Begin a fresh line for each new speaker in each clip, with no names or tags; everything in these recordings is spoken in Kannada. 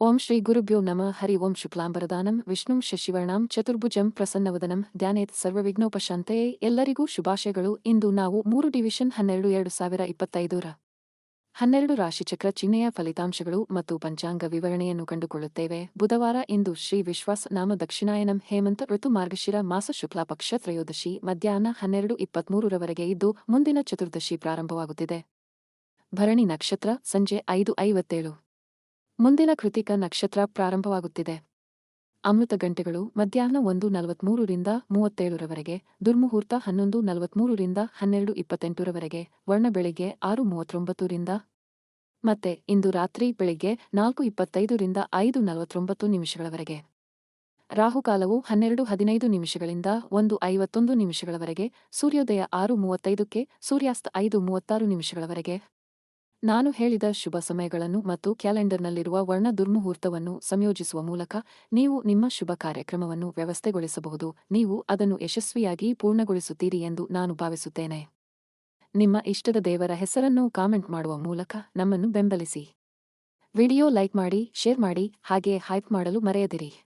ಓಂ ಶ್ರೀ ಗುರುಭ್ಯೋ ನಮಃ. ಹರಿ ಓಂ ಶುಕ್ಲಾಂಬರದಾನಂ. ವಿಷ್ಣುಂ ಶಶಿವರ್ಣಂ. ಚತುರ್ಭುಜಂ ಪ್ರಸನ್ನವದನಂ. ಧ್ಯಾನೇತ್ ಸರ್ವವಿಘ್ನೋಪಶಾಂತಯೇ. ಎಲ್ಲರಿಗೂ ಶುಭಾಶಯಗಳು. ಇಂದು ನಾವು ಮೂರು ಡಿವಿಷನ್ ಹನ್ನೆರಡು ಎರಡು ಸಾವಿರ ಇಪ್ಪತ್ತೈದರ ಹನ್ನೆರಡು ರಾಶಿಚಕ್ರ ಚಿಹ್ನೆಯ ಫಲಿತಾಂಶಗಳು ಮತ್ತು ಪಂಚಾಂಗ ವಿವರಣೆಯನ್ನು ಕಂಡುಕೊಳ್ಳುತ್ತೇವೆ. ಬುಧವಾರ ಇಂದು ಶ್ರೀ ವಿಶ್ವಾಸ ನಾಮ ದಕ್ಷಿಣಾಯನಂ. ಹೇಮಂತ ಋತು ಮಾರ್ಗಶಿರ ಮಾಸ ಶುಕ್ಲ ಪಕ್ಷ ತ್ರಯೋದಶಿ. ಮಧ್ಯಾಹ್ನ ಹನ್ನೆರಡು ಇಪ್ಪತ್ಮೂರರವರೆಗೆ ಇದ್ದು ಮುಂದಿನ ಚತುರ್ದಶಿ ಪ್ರಾರಂಭವಾಗುತ್ತಿದೆ. ಭರಣಿ ನಕ್ಷತ್ರ ಸಂಜೆ ಐದು ಐವತ್ತೇಳು. ಮುಂದಿನ ಕೃತಿಕ ನಕ್ಷತ್ರ ಪ್ರಾರಂಭವಾಗುತ್ತಿದೆ. ಅಮೃತ ಗಂಟೆಗಳು ಮಧ್ಯಾಹ್ನ ಒಂದು ನಲವತ್ಮೂರರಿಂದ ಮೂವತ್ತೇಳರವರೆಗೆ ದುರ್ಮುಹೂರ್ತ ಹನ್ನೊಂದು ನಲವತ್ಮೂರರಿಂದ ಹನ್ನೆರಡು ಇಪ್ಪತ್ತೆಂಟರವರೆಗೆ ವರ್ಣ ಬೆಳಿಗ್ಗೆ ಆರು ಮೂವತ್ತೊಂಬತ್ತರಿಂದ ಮತ್ತೆ ಇಂದು ರಾತ್ರಿ ಬೆಳಿಗ್ಗೆ ನಾಲ್ಕು ಇಪ್ಪತ್ತೈದರಿಂದ ಐದು ನಲವತ್ತೊಂಬತ್ತು ನಿಮಿಷಗಳವರೆಗೆ. ರಾಹುಕಾಲವು ಹನ್ನೆರಡು ಹದಿನೈದು ನಿಮಿಷಗಳಿಂದ ಒಂದು ಐವತ್ತೊಂದು ನಿಮಿಷಗಳವರೆಗೆ, ಸೂರ್ಯೋದಯ ಆರು ಮೂವತ್ತೈದಕ್ಕೆ ಸೂರ್ಯಾಸ್ತ ಐದು ಮೂವತ್ತಾರು ನಿಮಿಷಗಳವರೆಗೆ. ನಾನು ಹೇಳಿದ ಶುಭ ಸಮಯಗಳನ್ನು ಮತ್ತು ಕ್ಯಾಲೆಂಡರ್ನಲ್ಲಿರುವ ವರ್ಣ ದುರ್ಮುಹೂರ್ತವನ್ನು ಸಂಯೋಜಿಸುವ ಮೂಲಕ ನೀವು ನಿಮ್ಮ ಶುಭ ಕಾರ್ಯಕ್ರಮವನ್ನು ವ್ಯವಸ್ಥೆಗೊಳಿಸಬಹುದು. ನೀವು ಅದನ್ನು ಯಶಸ್ವಿಯಾಗಿ ಪೂರ್ಣಗೊಳಿಸುತ್ತೀರಿ ಎಂದು ನಾನು ಭಾವಿಸುತ್ತೇನೆ. ನಿಮ್ಮ ಇಷ್ಟದ ದೇವರ ಹೆಸರನ್ನು ಕಾಮೆಂಟ್ ಮಾಡುವ ಮೂಲಕ ನಮ್ಮನ್ನು ಬೆಂಬಲಿಸಿ. ವಿಡಿಯೋ ಲೈಕ್ ಮಾಡಿ, ಶೇರ್ ಮಾಡಿ, ಹಾಗೆ ಹೈಪ್ ಮಾಡಲು ಮರೆಯದಿರಿ.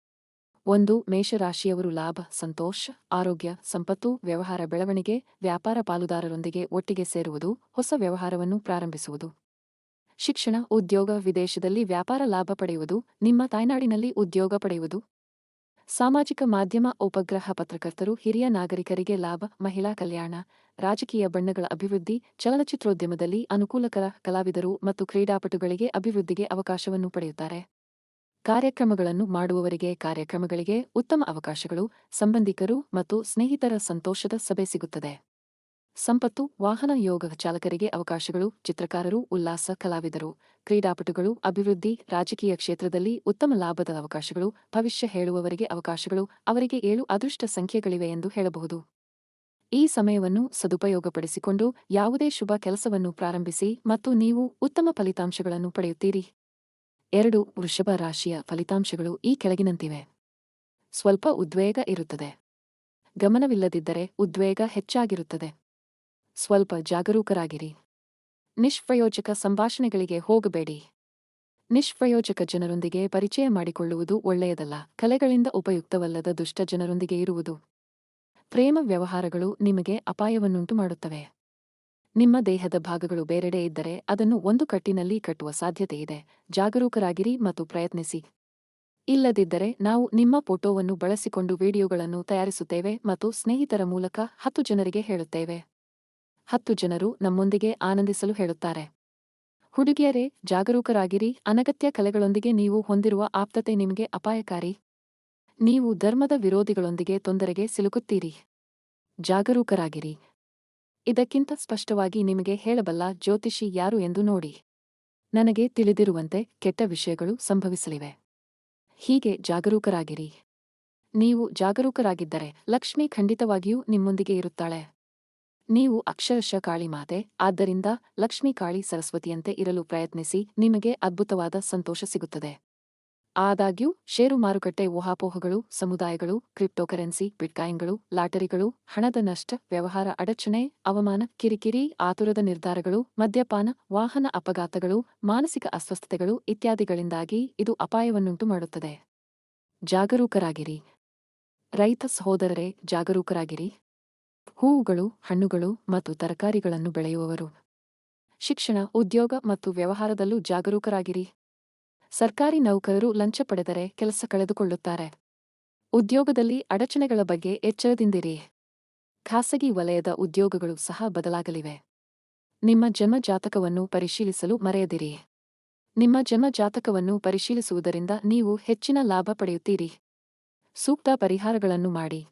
ಒಂದು, ಮೇಷರಾಶಿಯವರು ಲಾಭ, ಸಂತೋಷ, ಆರೋಗ್ಯ, ಸಂಪತ್ತು, ವ್ಯವಹಾರ ಬೆಳವಣಿಗೆ, ವ್ಯಾಪಾರ ಪಾಲುದಾರರೊಂದಿಗೆ ಒಟ್ಟಿಗೆ ಸೇರುವುದು, ಹೊಸ ವ್ಯವಹಾರವನ್ನು ಪ್ರಾರಂಭಿಸುವುದು. ಶಿಕ್ಷಣ, ಉದ್ಯೋಗ, ವಿದೇಶದಲ್ಲಿ ವ್ಯಾಪಾರ ಲಾಭ ಪಡೆಯುವುದು, ನಿಮ್ಮ ತಾಯ್ನಾಡಿನಲ್ಲಿ ಉದ್ಯೋಗ ಪಡೆಯುವುದು. ಸಾಮಾಜಿಕ ಮಾಧ್ಯಮ, ಉಪಗ್ರಹ ಪತ್ರಕರ್ತರು, ಹಿರಿಯ ನಾಗರಿಕರಿಗೆ ಲಾಭ, ಮಹಿಳಾ ಕಲ್ಯಾಣ, ರಾಜಕೀಯ ಬಣ್ಣಗಳ ಅಭಿವೃದ್ಧಿ, ಚಲನಚಿತ್ರೋದ್ಯಮದಲ್ಲಿ ಅನುಕೂಲಕರ ಕಲಾವಿದರು ಮತ್ತು ಕ್ರೀಡಾಪಟುಗಳಿಗೆ ಅಭಿವೃದ್ಧಿಗೆ ಅವಕಾಶವನ್ನು ಪಡೆಯುತ್ತಾರೆ. ಕಾರ್ಯಕ್ರಮಗಳನ್ನು ಮಾಡುವವರಿಗೆ ಕಾರ್ಯಕ್ರಮಗಳಿಗೆ ಉತ್ತಮ ಅವಕಾಶಗಳು, ಸಂಬಂಧಿಕರು ಮತ್ತು ಸ್ನೇಹಿತರ ಸಂತೋಷದ ಸಭೆ ಸಿಗುತ್ತದೆ. ಸಂಪತ್ತು, ವಾಹನ ಯೋಗ ಚಾಲಕರಿಗೆ ಅವಕಾಶಗಳು, ಚಿತ್ರಕಾರರು, ಉಲ್ಲಾಸ, ಕಲಾವಿದರು, ಕ್ರೀಡಾಪಟುಗಳು, ಅಭಿವೃದ್ಧಿ, ರಾಜಕೀಯ ಕ್ಷೇತ್ರದಲ್ಲಿ ಉತ್ತಮ ಲಾಭದ ಅವಕಾಶಗಳು, ಭವಿಷ್ಯ ಹೇಳುವವರಿಗೆ ಅವಕಾಶಗಳು, ಅವರಿಗೆ ಏಳು ಅದೃಷ್ಟ ಸಂಖ್ಯೆಗಳಿವೆ ಎಂದು ಹೇಳಬಹುದು. ಈ ಸಮಯವನ್ನು ಸದುಪಯೋಗಪಡಿಸಿಕೊಂಡು ಯಾವುದೇ ಶುಭ ಕೆಲಸವನ್ನು ಪ್ರಾರಂಭಿಸಿ ಮತ್ತು ನೀವು ಉತ್ತಮ ಫಲಿತಾಂಶಗಳನ್ನು ಪಡೆಯುತ್ತೀರಿ. ಎರಡು ವೃಷಭ ರಾಶಿಯ ಫಲಿತಾಂಶಗಳು ಈ ಕೆಳಗಿನಂತಿವೆ. ಸ್ವಲ್ಪ ಉದ್ವೇಗ ಇರುತ್ತದೆ. ಗಮನವಿಲ್ಲದಿದ್ದರೆ ಉದ್ವೇಗ ಹೆಚ್ಚಾಗಿರುತ್ತದೆ. ಸ್ವಲ್ಪ ಜಾಗರೂಕರಾಗಿರಿ. ನಿಷ್ಪ್ರಯೋಜಕ ಸಂಭಾಷಣೆಗಳಿಗೆ ಹೋಗಬೇಡಿ. ನಿಷ್ಪ್ರಯೋಜಕ ಜನರೊಂದಿಗೆ ಪರಿಚಯ ಮಾಡಿಕೊಳ್ಳುವುದು ಒಳ್ಳೆಯದಲ್ಲ. ಕಲೆಗಳಿಂದ ಉಪಯುಕ್ತವಲ್ಲದ ದುಷ್ಟ ಜನರೊಂದಿಗೆ ಇರುವುದು. ಪ್ರೇಮ ವ್ಯವಹಾರಗಳು ನಿಮಗೆ ಅಪಾಯವನ್ನುಂಟು ಮಾಡುತ್ತವೆ ನಿಮ್ಮ ದೇಹದ ಭಾಗಗಳು ಬೇರೆಡೆ ಇದ್ದರೆ ಅದನ್ನು ಒಂದು ಕಟ್ಟಿನಲ್ಲಿ ಕಟ್ಟುವ ಸಾಧ್ಯತೆಯಿದೆ ಜಾಗರೂಕರಾಗಿರಿ ಮತ್ತು ಪ್ರಯತ್ನಿಸಿ. ಇಲ್ಲದಿದ್ದರೆ ನಾವು ನಿಮ್ಮ ಫೋಟೋವನ್ನು ಬಳಸಿಕೊಂಡು ವಿಡಿಯೋಗಳನ್ನು ತಯಾರಿಸುತ್ತೇವೆ ಮತ್ತು ಸ್ನೇಹಿತರ ಮೂಲಕ ಹತ್ತು ಜನರಿಗೆ ಹೇಳುತ್ತೇವೆ. ಹತ್ತು ಜನರು ನಮ್ಮೊಂದಿಗೆ ಆನಂದಿಸಲು ಹೇಳುತ್ತಾರೆ. ಹುಡುಗಿಯರೇ, ಜಾಗರೂಕರಾಗಿರಿ. ಅನಗತ್ಯ ಕಲೆಗಳೊಂದಿಗೆ ನೀವು ಹೊಂದಿರುವ ಆಪ್ತತೆ ನಿಮಗೆ ಅಪಾಯಕಾರಿ. ನೀವು ಧರ್ಮದ ವಿರೋಧಿಗಳೊಂದಿಗೆ ತೊಂದರೆಗೆ ಸಿಲುಕುತ್ತೀರಿ. ಜಾಗರೂಕರಾಗಿರಿ. ಇದಕ್ಕಿಂತ ಸ್ಪಷ್ಟವಾಗಿ ನಿಮಗೆ ಹೇಳಬಲ್ಲ ಜ್ಯೋತಿಷಿ ಯಾರು ಎಂದು ನೋಡಿ. ನನಗೆ ತಿಳಿದಿರುವಂತೆ ಕೆಟ್ಟ ವಿಷಯಗಳು ಸಂಭವಿಸಲಿವೆ. ಹೀಗೆ ಜಾಗರೂಕರಾಗಿರಿ. ನೀವು ಜಾಗರೂಕರಾಗಿದ್ದರೆ ಲಕ್ಷ್ಮಿ ಖಂಡಿತವಾಗಿಯೂ ನಿಮ್ಮೊಂದಿಗೆ ಇರುತ್ತಾಳೆ. ನೀವು ಅಕ್ಷರಶಃ ಕಾಳಿ ಮಾತೆ, ಆದ್ದರಿಂದ ಲಕ್ಷ್ಮೀ ಕಾಳಿ ಸರಸ್ವತಿಯಂತೆ ಇರಲು ಪ್ರಯತ್ನಿಸಿ, ನಿಮಗೆ ಅದ್ಭುತವಾದ ಸಂತೋಷ ಸಿಗುತ್ತದೆ. ಆದಾಗ್ಯೂ, ಷೇರು ಮಾರುಕಟ್ಟೆ ಊಹಾಪೋಹಗಳು, ಸಮುದಾಯಗಳು, ಕ್ರಿಪ್ಟೋಕರೆನ್ಸಿ, ಬಿಟ್ಕಾಯಿನ್ಗಳು, ಲಾಟರಿಗಳು, ಹಣದ ನಷ್ಟ, ವ್ಯವಹಾರ ಅಡಚಣೆ, ಅವಮಾನ, ಕಿರಿಕಿರಿ, ಆತುರದ ನಿರ್ಧಾರಗಳು, ಮದ್ಯಪಾನ, ವಾಹನ ಅಪಘಾತಗಳು, ಮಾನಸಿಕ ಅಸ್ವಸ್ಥತೆಗಳು ಇತ್ಯಾದಿಗಳಿಂದಾಗಿ ಇದು ಅಪಾಯವನ್ನುಂಟು ಮಾಡುತ್ತದೆ. ಜಾಗರೂಕರಾಗಿರಿ. ರೈತ ಸಹೋದರರೇ, ಜಾಗರೂಕರಾಗಿರಿ. ಹೂವುಗಳು, ಹಣ್ಣುಗಳು ಮತ್ತು ತರಕಾರಿಗಳನ್ನು ಬೆಳೆಯುವವರು. ಶಿಕ್ಷಣ, ಉದ್ಯೋಗ ಮತ್ತು ವ್ಯವಹಾರದಲ್ಲೂ ಜಾಗರೂಕರಾಗಿರಿ. ಸರ್ಕಾರಿ ನೌಕರರು ಲಂಚ ಪಡೆದರೆ ಕೆಲಸ ಕಳೆದುಕೊಳ್ಳುತ್ತಾರೆ. ಉದ್ಯೋಗದಲ್ಲಿ ಅಡಚಣೆಗಳ ಬಗ್ಗೆ ಎಚ್ಚರದಿಂದಿರಿ. ಖಾಸಗಿ ವಲಯದ ಉದ್ಯೋಗಗಳು ಸಹ ಬದಲಾಗಲಿವೆ. ನಿಮ್ಮ ಜನ್ಮ ಜಾತಕವನ್ನು ಪರಿಶೀಲಿಸಲು ಮರೆಯದಿರಿ. ನಿಮ್ಮ ಜನ್ಮ ಜಾತಕವನ್ನು ಪರಿಶೀಲಿಸುವುದರಿಂದ ನೀವು ಹೆಚ್ಚಿನ ಲಾಭ ಪಡೆಯುತ್ತೀರಿ. ಸೂಕ್ತ ಪರಿಹಾರಗಳನ್ನು ಮಾಡಿ.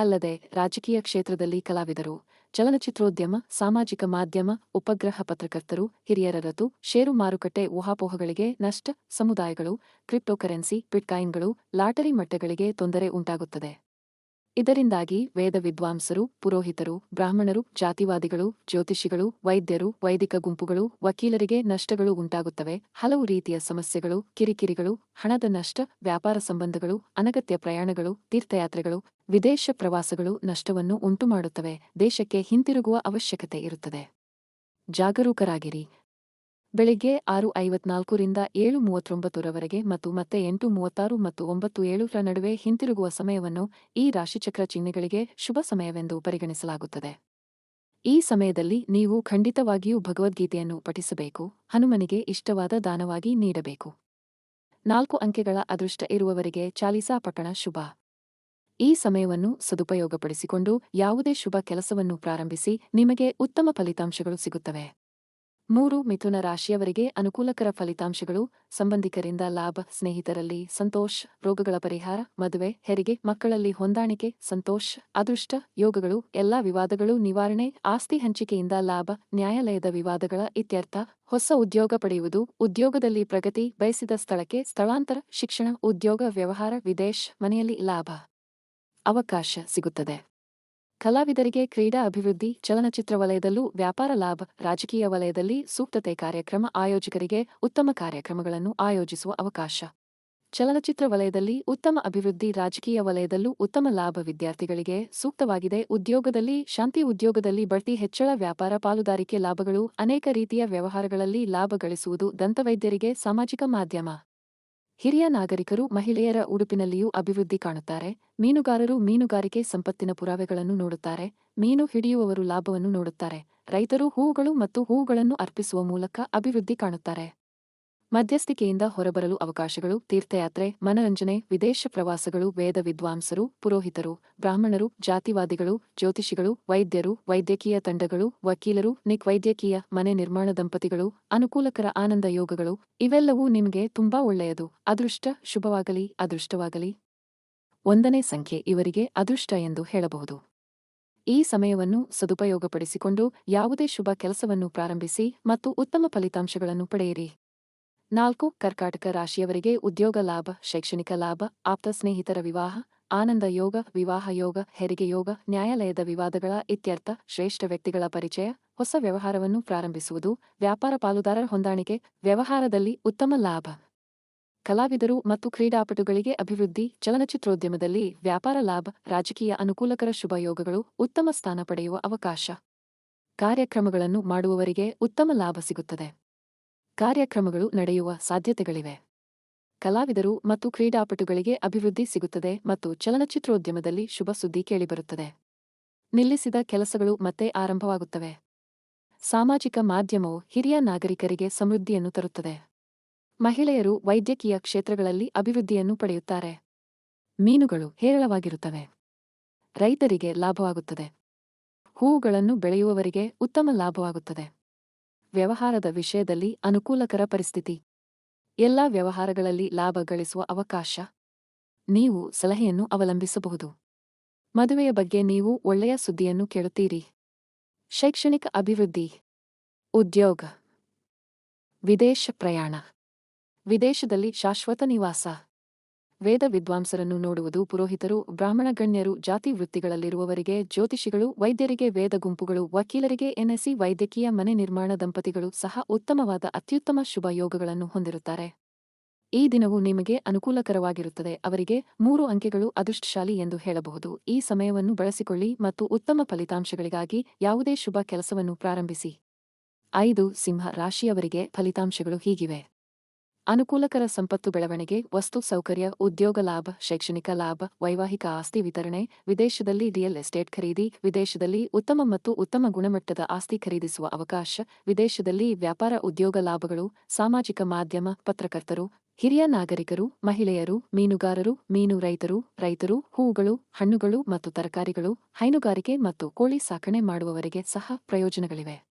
ಅಲ್ಲದೆ ರಾಜಕೀಯ ಕ್ಷೇತ್ರದಲ್ಲಿ ಕಲಾವಿದರು, ಚಲನಚಿತ್ರೋದ್ಯಮ, ಸಾಮಾಜಿಕ ಮಾಧ್ಯಮ, ಉಪಗ್ರಹ ಪತ್ರಕರ್ತರು, ಹಿರಿಯರ ರತು ಷೇರು ಮಾರುಕಟ್ಟೆ ಊಹಾಪೋಹಗಳಿಗೆ ನಷ್ಟ, ಸಮುದಾಯಗಳು, ಕ್ರಿಪ್ಟೋಕರೆನ್ಸಿ, ಬಿಟ್ಕಾಯಿನ್ಗಳು, ಲಾಟರಿ ಮಟ್ಟಗಳಿಗೆ ತೊಂದರೆ ಉಂಟಾಗುತ್ತದೆ. ಇದರಿಂದಾಗಿ ವೇದ ವಿದ್ವಾಂಸರು, ಪುರೋಹಿತರು, ಬ್ರಾಹ್ಮಣರು, ಜಾತಿವಾದಿಗಳು, ಜ್ಯೋತಿಷಿಗಳು, ವೈದ್ಯರು, ವೈದಿಕ ಗುಂಪುಗಳು, ವಕೀಲರಿಗೆ ನಷ್ಟಗಳು ಉಂಟಾಗುತ್ತವೆ. ಹಲವು ರೀತಿಯ ಸಮಸ್ಯೆಗಳು, ಕಿರಿಕಿರಿಗಳು, ಹಣದ ನಷ್ಟ, ವ್ಯಾಪಾರ ಸಂಬಂಧಗಳು, ಅನಗತ್ಯ ಪ್ರಯಾಣಗಳು, ತೀರ್ಥಯಾತ್ರೆಗಳು, ವಿದೇಶ ಪ್ರವಾಸಗಳು ನಷ್ಟವನ್ನು ಉಂಟುಮಾಡುತ್ತವೆ. ದೇಶಕ್ಕೆ ಹಿಂತಿರುಗುವ ಅವಶ್ಯಕತೆ ಇರುತ್ತದೆ. ಜಾಗರೂಕರಾಗಿರಿ. ಬೆಳಿಗ್ಗೆ ಆರು ಐವತ್ನಾಲ್ಕರಿಂದ ಏಳು ಮೂವತ್ತೊಂಬತ್ತರವರೆಗೆ ಮತ್ತು ಮತ್ತೆ ಎಂಟು ಮೂವತ್ತಾರು ಮತ್ತು ಒಂಬತ್ತು ಏಳುರ ನಡುವೆ ಹಿಂತಿರುಗುವ ಸಮಯವನ್ನು ಈ ರಾಶಿಚಕ್ರ ಚಿಹ್ನೆಗಳಿಗೆ ಶುಭ ಸಮಯವೆಂದು ಪರಿಗಣಿಸಲಾಗುತ್ತದೆ. ಈ ಸಮಯದಲ್ಲಿ ನೀವು ಖಂಡಿತವಾಗಿಯೂ ಭಗವದ್ಗೀತೆಯನ್ನು ಪಠಿಸಬೇಕು, ಹನುಮನಿಗೆ ಇಷ್ಟವಾದ ದಾನವಾಗಿ ನೀಡಬೇಕು. ನಾಲ್ಕು ಅಂಕೆಗಳ ಅದೃಷ್ಟ ಇರುವವರಿಗೆ ಚಾಲಿಸಾ ಪಠಣ ಶುಭ. ಈ ಸಮಯವನ್ನು ಸದುಪಯೋಗಪಡಿಸಿಕೊಂಡು ಯಾವುದೇ ಶುಭ ಕೆಲಸವನ್ನು ಪ್ರಾರಂಭಿಸಿ ನಿಮಗೆ ಉತ್ತಮ ಫಲಿತಾಂಶಗಳು ಸಿಗುತ್ತವೆ. ಮೂರು ಮಿಥುನ ರಾಶಿಯವರಿಗೆ ಅನುಕೂಲಕರ ಫಲಿತಾಂಶಗಳು, ಸಂಬಂಧಿಕರಿಂದ ಲಾಭ, ಸ್ನೇಹಿತರಲ್ಲಿ ಸಂತೋಷ, ರೋಗಗಳ ಪರಿಹಾರ, ಮದುವೆ, ಹೆರಿಗೆ, ಮಕ್ಕಳಲ್ಲಿ ಹೊಂದಾಣಿಕೆ, ಸಂತೋಷ, ಅದೃಷ್ಟ, ಯೋಗಗಳು, ಎಲ್ಲಾ ವಿವಾದಗಳು, ನಿವಾರಣೆ, ಆಸ್ತಿ ಹಂಚಿಕೆಯಿಂದ ಲಾಭ, ನ್ಯಾಯಾಲಯದ ವಿವಾದಗಳ ಇತ್ಯರ್ಥ, ಹೊಸ ಉದ್ಯೋಗ ಪಡೆಯುವುದು, ಉದ್ಯೋಗದಲ್ಲಿ ಪ್ರಗತಿ, ಬಯಸಿದ ಸ್ಥಳಕ್ಕೆ ಸ್ಥಳಾಂತರ, ಶಿಕ್ಷಣ, ಉದ್ಯೋಗ, ವ್ಯವಹಾರ, ವಿದೇಶ್, ಮನೆಯಲ್ಲಿ ಲಾಭ, ಅವಕಾಶ ಸಿಗುತ್ತದೆ. ಕಲಾವಿದರಿಗೆ ಕ್ರೀಡಾ ಅಭಿವೃದ್ಧಿ, ಚಲನಚಿತ್ರ ವಲಯದಲ್ಲೂ ವ್ಯಾಪಾರ ಲಾಭ, ರಾಜಕೀಯ ವಲಯದಲ್ಲಿ ಸೂಕ್ತತೆ ಕಾರ್ಯಕ್ರಮ ಆಯೋಜಕರಿಗೆ ಉತ್ತಮ ಕಾರ್ಯಕ್ರಮಗಳನ್ನು ಆಯೋಜಿಸುವ ಅವಕಾಶ. ಚಲನಚಿತ್ರ ವಲಯದಲ್ಲಿ ಉತ್ತಮ ಅಭಿವೃದ್ಧಿ, ರಾಜಕೀಯ ವಲಯದಲ್ಲೂ ಉತ್ತಮ ಲಾಭ ವಿದ್ಯಾರ್ಥಿಗಳಿಗೆ ಸೂಕ್ತವಾಗಿದೆ. ಉದ್ಯೋಗದಲ್ಲಿ, ಶಾಂತಿ ಉದ್ಯೋಗದಲ್ಲಿ ಬಡ್ತಿ ಹೆಚ್ಚಳ, ವ್ಯಾಪಾರ ಪಾಲುದಾರಿಕೆ ಲಾಭಗಳು ಅನೇಕ ರೀತಿಯ ವ್ಯವಹಾರಗಳಲ್ಲಿ ಲಾಭ ಗಳಿಸುವುದು ದಂತವೈದ್ಯರಿಗೆ ಸಾಮಾಜಿಕ ಮಾಧ್ಯಮ. ಹಿರಿಯ ನಾಗರಿಕರು ಮಹಿಳೆಯರ ಉಡುಪಿನಲ್ಲಿಯೂ ಅಭಿವೃದ್ಧಿ ಕಾಣುತ್ತಾರೆ. ಮೀನುಗಾರರು ಮೀನುಗಾರಿಕೆ ಸಂಪತ್ತಿನ ಪುರಾವೆಗಳನ್ನು ನೋಡುತ್ತಾರೆ. ಮೀನು ಹಿಡಿಯುವವರು ಲಾಭವನ್ನು ನೋಡುತ್ತಾರೆ. ರೈತರು ಹೂವುಗಳು ಮತ್ತು ಹೂವುಗಳನ್ನು ಅರ್ಪಿಸುವ ಮೂಲಕ ಅಭಿವೃದ್ಧಿ ಕಾಣುತ್ತಾರೆ. ಮಧ್ಯಸ್ಥಿಕೆಯಿಂದ ಹೊರಬರಲು ಅವಕಾಶಗಳು, ತೀರ್ಥಯಾತ್ರೆ, ಮನರಂಜನೆ, ವಿದೇಶ ಪ್ರವಾಸಗಳು, ವೇದ ವಿದ್ವಾಂಸರು, ಪುರೋಹಿತರು, ಬ್ರಾಹ್ಮಣರು, ಜಾತಿವಾದಿಗಳು, ಜ್ಯೋತಿಷಿಗಳು, ವೈದ್ಯರು, ವೈದ್ಯಕೀಯ ತಂಡಗಳು, ವಕೀಲರು, ನಿಕ್ ವೈದ್ಯಕೀಯ ಮನೆ ನಿರ್ಮಾಣ ದಂಪತಿಗಳು, ಅನುಕೂಲಕರ ಆನಂದ ಯೋಗಗಳು, ಇವೆಲ್ಲವೂ ನಿಮಗೆ ತುಂಬಾ ಒಳ್ಳೆಯದು. ಅದೃಷ್ಟ ಶುಭವಾಗಲಿ, ಅದೃಷ್ಟವಾಗಲಿ. ಒಂದನೇ ಸಂಖ್ಯೆ ಇವರಿಗೆ ಅದೃಷ್ಟ ಎಂದು ಹೇಳಬಹುದು. ಈ ಸಮಯವನ್ನು ಸದುಪಯೋಗಪಡಿಸಿಕೊಂಡು ಯಾವುದೇ ಶುಭ ಕೆಲಸವನ್ನು ಪ್ರಾರಂಭಿಸಿ ಮತ್ತು ಉತ್ತಮ ಫಲಿತಾಂಶಗಳನ್ನು ಪಡೆಯಿರಿ. ನಾಲ್ಕು, ಕರ್ಕಾಟಕ ರಾಶಿಯವರಿಗೆ ಉದ್ಯೋಗ ಲಾಭ, ಶೈಕ್ಷಣಿಕ ಲಾಭ, ಆಪ್ತ ಸ್ನೇಹಿತರ ವಿವಾಹ, ಆನಂದ ಯೋಗ, ವಿವಾಹ ಯೋಗ, ಹೆರಿಗೆ ಯೋಗ, ನ್ಯಾಯಾಲಯದ ವಿವಾದಗಳ ಇತ್ಯರ್ಥ, ಶ್ರೇಷ್ಠ ವ್ಯಕ್ತಿಗಳ ಪರಿಚಯ, ಹೊಸ ವ್ಯವಹಾರವನ್ನು ಪ್ರಾರಂಭಿಸುವುದು, ವ್ಯಾಪಾರ ಪಾಲುದಾರರ ಹೊಂದಾಣಿಕೆ, ವ್ಯವಹಾರದಲ್ಲಿ ಉತ್ತಮ ಲಾಭ. ಕಲಾವಿದರು ಮತ್ತು ಕ್ರೀಡಾಪಟುಗಳಿಗೆ ಅಭಿವೃದ್ಧಿ, ಚಲನಚಿತ್ರೋದ್ಯಮದಲ್ಲಿ ವ್ಯಾಪಾರ ಲಾಭ, ರಾಜಕೀಯ ಅನುಕೂಲಕರ ಶುಭ ಯೋಗಗಳು ಉತ್ತಮ ಸ್ಥಾನ ಪಡೆಯುವ ಅವಕಾಶ. ಕಾರ್ಯಕ್ರಮಗಳನ್ನು ಮಾಡುವವರಿಗೆ ಉತ್ತಮ ಲಾಭ ಸಿಗುತ್ತದೆ. ಕಾರ್ಯಕ್ರಮಗಳು ನಡೆಯುವ ಸಾಧ್ಯತೆಗಳಿವೆ. ಕಲಾವಿದರು ಮತ್ತು ಕ್ರೀಡಾಪಟುಗಳಿಗೆ ಅಭಿವೃದ್ಧಿ ಸಿಗುತ್ತದೆ ಮತ್ತು ಚಲನಚಿತ್ರೋದ್ಯಮದಲ್ಲಿ ಶುಭ ಸುದ್ದಿ ಕೇಳಿಬರುತ್ತದೆ. ನಿಲ್ಲಿಸಿದ ಕೆಲಸಗಳು ಮತ್ತೆ ಆರಂಭವಾಗುತ್ತವೆ. ಸಾಮಾಜಿಕ ಮಾಧ್ಯಮವು ಹಿರಿಯ ನಾಗರಿಕರಿಗೆ ಸಮೃದ್ಧಿಯನ್ನು ತರುತ್ತದೆ. ಮಹಿಳೆಯರು ವೈದ್ಯಕೀಯ ಕ್ಷೇತ್ರಗಳಲ್ಲಿ ಅಭಿವೃದ್ಧಿಯನ್ನು ಪಡೆಯುತ್ತಾರೆ. ಮೀನುಗಳು ಹೇರಳವಾಗಿರುತ್ತವೆ. ರೈತರಿಗೆ ಲಾಭವಾಗುತ್ತದೆ. ಹೂವುಗಳನ್ನು ಬೆಳೆಯುವವರಿಗೆ ಉತ್ತಮ ಲಾಭವಾಗುತ್ತದೆ. ವ್ಯವಹಾರದ ವಿಷಯದಲ್ಲಿ ಅನುಕೂಲಕರ ಪರಿಸ್ಥಿತಿ. ಎಲ್ಲಾ ವ್ಯವಹಾರಗಳಲ್ಲಿ ಲಾಭ ಗಳಿಸುವ ಅವಕಾಶ. ನೀವು ಸಲಹೆಯನ್ನು ಅವಲಂಬಿಸಬಹುದು. ಮದುವೆಯ ಬಗ್ಗೆ ನೀವು ಒಳ್ಳೆಯ ಸುದ್ದಿಯನ್ನು ಕೇಳುತ್ತೀರಿ. ಶೈಕ್ಷಣಿಕ ಅಭಿವೃದ್ಧಿ. ಉದ್ಯೋಗ. ವಿದೇಶ ಪ್ರಯಾಣ. ವಿದೇಶದಲ್ಲಿ ಶಾಶ್ವತ ನಿವಾಸ. ವೇದ ವಿದ್ವಾಂಸರನ್ನು ನೋಡುವುದು ಪುರೋಹಿತರು, ಬ್ರಾಹ್ಮಣ ಗಣ್ಯರು, ಜಾತಿ ವೃತ್ತಿಗಳಲ್ಲಿರುವವರಿಗೆ, ಜ್ಯೋತಿಷಿಗಳು, ವೈದ್ಯರಿಗೆ ವೇದ ಗುಂಪುಗಳು, ವಕೀಲರಿಗೆ ಎನ್ಎಸ್ಸಿ, ವೈದ್ಯಕೀಯ ಮನೆ ನಿರ್ಮಾಣ ದಂಪತಿಗಳು ಸಹ ಉತ್ತಮವಾದ ಅತ್ಯುತ್ತಮ ಶುಭ ಯೋಗಗಳನ್ನು ಹೊಂದಿರುತ್ತಾರೆ. ಈ ದಿನವು ನಿಮಗೆ ಅನುಕೂಲಕರವಾಗಿರುತ್ತದೆ. ಅವರಿಗೆ ಮೂರು ಅಂಕೆಗಳು ಅದೃಷ್ಟಶಾಲಿ ಎಂದು ಹೇಳಬಹುದು. ಈ ಸಮಯವನ್ನು ಬಳಸಿಕೊಳ್ಳಿ ಮತ್ತು ಉತ್ತಮ ಫಲಿತಾಂಶಗಳಿಗಾಗಿ ಯಾವುದೇ ಶುಭ ಕೆಲಸವನ್ನು ಪ್ರಾರಂಭಿಸಿ. ಐದು, ಸಿಂಹ ರಾಶಿಯವರಿಗೆ ಫಲಿತಾಂಶಗಳು ಹೀಗಿವೆ. ಅನುಕೂಲಕರ ಸಂಪತ್ತು ಬೆಳವಣಿಗೆ, ವಸ್ತು ಸೌಕರ್ಯ, ಉದ್ಯೋಗ ಲಾಭ, ಶೈಕ್ಷಣಿಕ ಲಾಭ, ವೈವಾಹಿಕ ಆಸ್ತಿ ವಿತರಣೆ, ವಿದೇಶದಲ್ಲಿ ರಿಯಲ್ ಎಸ್ಟೇಟ್ ಖರೀದಿ, ವಿದೇಶದಲ್ಲಿ ಉತ್ತಮ ಮತ್ತು ಉತ್ತಮ ಗುಣಮಟ್ಟದ ಆಸ್ತಿ ಖರೀದಿಸುವ ಅವಕಾಶ, ವಿದೇಶದಲ್ಲಿ ವ್ಯಾಪಾರ ಉದ್ಯೋಗ ಲಾಭಗಳು, ಸಾಮಾಜಿಕ ಮಾಧ್ಯಮ, ಪತ್ರಕರ್ತರು, ಹಿರಿಯ ನಾಗರಿಕರು, ಮಹಿಳೆಯರು, ಮೀನುಗಾರರು, ಮೀನು ರೈತರು ರೈತರು, ಹೂವುಗಳು, ಹಣ್ಣುಗಳು ಮತ್ತು ತರಕಾರಿಗಳು, ಹೈನುಗಾರಿಕೆ ಮತ್ತು ಕೋಳಿ ಸಾಕಣೆ ಮಾಡುವವರಿಗೆ ಸಹ ಪ್ರಯೋಜನಗಳಿವೆ.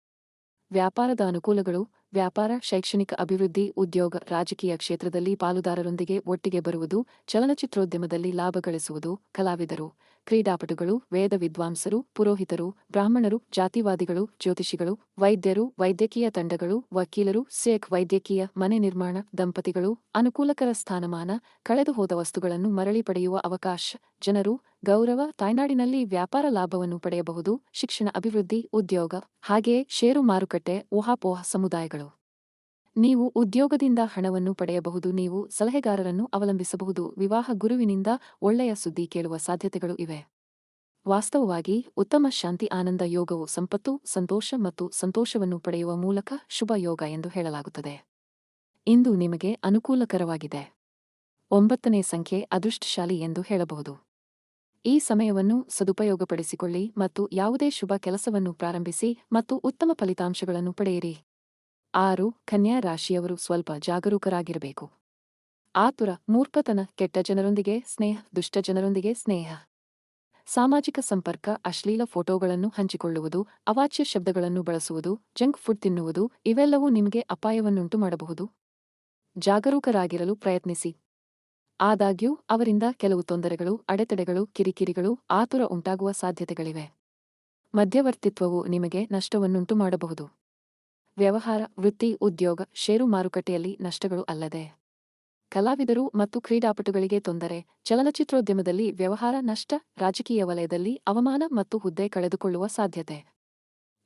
ವ್ಯಾಪಾರದ ಅನುಕೂಲಗಳು, ವ್ಯಾಪಾರ, ಶೈಕ್ಷಣಿಕ ಅಭಿವೃದ್ಧಿ, ಉದ್ಯೋಗ, ರಾಜಕೀಯ ಕ್ಷೇತ್ರದಲ್ಲಿ ಪಾಲುದಾರರೊಂದಿಗೆ ಒಟ್ಟಿಗೆ ಬರುವುದು, ಚಲನಚಿತ್ರೋದ್ಯಮದಲ್ಲಿ ಲಾಭ ಗಳಿಸುವುದು, ಕಲಾವಿದರು, ಕ್ರೀಡಾಪಟುಗಳು, ವೇದ ವಿದ್ವಾಂಸರು, ಪುರೋಹಿತರು, ಬ್ರಾಹ್ಮಣರು, ಜಾತಿವಾದಿಗಳು, ಜ್ಯೋತಿಷಿಗಳು, ವೈದ್ಯರು, ವೈದ್ಯಕೀಯ ತಂಡಗಳು, ವಕೀಲರು, ಸೇಖ್ ವೈದ್ಯಕೀಯ ಮನೆ ನಿರ್ಮಾಣ, ದಂಪತಿಗಳು, ಅನುಕೂಲಕರ ಸ್ಥಾನಮಾನ, ಕಳೆದುಹೋದ ವಸ್ತುಗಳನ್ನು ಮರಳಿ ಪಡೆಯುವ ಅವಕಾಶ, ಜನರು ಗೌರವ ತಾಯ್ನಾಡಿನಲ್ಲಿ ವ್ಯಾಪಾರ ಲಾಭವನ್ನು ಪಡೆಯಬಹುದು, ಶಿಕ್ಷಣ ಅಭಿವೃದ್ಧಿ, ಉದ್ಯೋಗ, ಹಾಗೆಯೇ ಷೇರು ಮಾರುಕಟ್ಟೆ ಊಹಾಪೋಹ ಸಮುದಾಯಗಳು. ನೀವು ಉದ್ಯೋಗದಿಂದ ಹಣವನ್ನು ಪಡೆಯಬಹುದು, ನೀವು ಸಲಹೆಗಾರರನ್ನು ಅವಲಂಬಿಸಬಹುದು, ವಿವಾಹ ಗುರುವಿನಿಂದ ಒಳ್ಳೆಯ ಸುದ್ದಿ ಕೇಳುವ ಸಾಧ್ಯತೆಗಳು ಇವೆ. ವಾಸ್ತವವಾಗಿ, ಉತ್ತಮ ಶಾಂತಿ ಆನಂದ ಯೋಗವು ಸಂಪತ್ತು, ಸಂತೋಷ ಮತ್ತು ಸಂತೋಷವನ್ನು ಪಡೆಯುವ ಮೂಲಕ ಶುಭ ಯೋಗ ಎಂದು ಹೇಳಲಾಗುತ್ತದೆ. ಇಂದು ನಿಮಗೆ ಅನುಕೂಲಕರವಾಗಿದೆ. ಒಂಬತ್ತನೇ ಸಂಖ್ಯೆ, ಅದೃಷ್ಟಶಾಲಿ ಎಂದು ಹೇಳಬಹುದು. ಈ ಸಮಯವನ್ನು ಸದುಪಯೋಗಪಡಿಸಿಕೊಳ್ಳಿ ಮತ್ತು ಯಾವುದೇ ಶುಭ ಕೆಲಸವನ್ನು ಪ್ರಾರಂಭಿಸಿ ಮತ್ತು ಉತ್ತಮ ಫಲಿತಾಂಶಗಳನ್ನು ಪಡೆಯಿರಿ. ಆರು, ಕನ್ಯಾ ರಾಶಿಯವರು ಸ್ವಲ್ಪ ಜಾಗರೂಕರಾಗಿರಬೇಕು. ಆತುರ, ಮೂರ್ಖತನ, ಕೆಟ್ಟ ಜನರೊಂದಿಗೆ ಸ್ನೇಹ, ದುಷ್ಟ ಜನರೊಂದಿಗೆ ಸ್ನೇಹ. ಸಾಮಾಜಿಕ ಸಂಪರ್ಕ, ಅಶ್ಲೀಲ ಫೋಟೋಗಳನ್ನು ಹಂಚಿಕೊಳ್ಳುವುದು, ಅವಾಚ್ಯ ಶಬ್ದಗಳನ್ನು ಬಳಸುವುದು, ಜಂಕ್ ಫುಡ್ ತಿನ್ನುವುದು, ಇವೆಲ್ಲವೂ ನಿಮಗೆ ಅಪಾಯವನ್ನುಂಟು ಮಾಡಬಹುದು ಜಾಗರೂಕರಾಗಿರಲು ಪ್ರಯತ್ನಿಸಿ. ಆದಾಗ್ಯೂ, ಅವರಿಂದ ಕೆಲವು ತೊಂದರೆಗಳು, ಅಡೆತಡೆಗಳು, ಕಿರಿಕಿರಿಗಳು, ಆತುರ ಉಂಟಾಗುವ ಸಾಧ್ಯತೆಗಳಿವೆ. ಮಧ್ಯವರ್ತಿತ್ವವು ನಿಮಗೆ ನಷ್ಟವನ್ನುಂಟು ಮಾಡಬಹುದು ವ್ಯವಹಾರ, ವೃತ್ತಿ, ಉದ್ಯೋಗ, ಷೇರು ಮಾರುಕಟ್ಟೆಯಲ್ಲಿ ನಷ್ಟಗಳು ಅಲ್ಲದೆ. ಕಲಾವಿದರು ಮತ್ತು ಕ್ರೀಡಾಪಟುಗಳಿಗೆ ತೊಂದರೆ, ಚಲನಚಿತ್ರೋದ್ಯಮದಲ್ಲಿ ವ್ಯವಹಾರ ನಷ್ಟ, ರಾಜಕೀಯ ವಲಯದಲ್ಲಿ ಅವಮಾನ ಮತ್ತು ಹುದ್ದೆ ಕಳೆದುಕೊಳ್ಳುವ ಸಾಧ್ಯತೆ.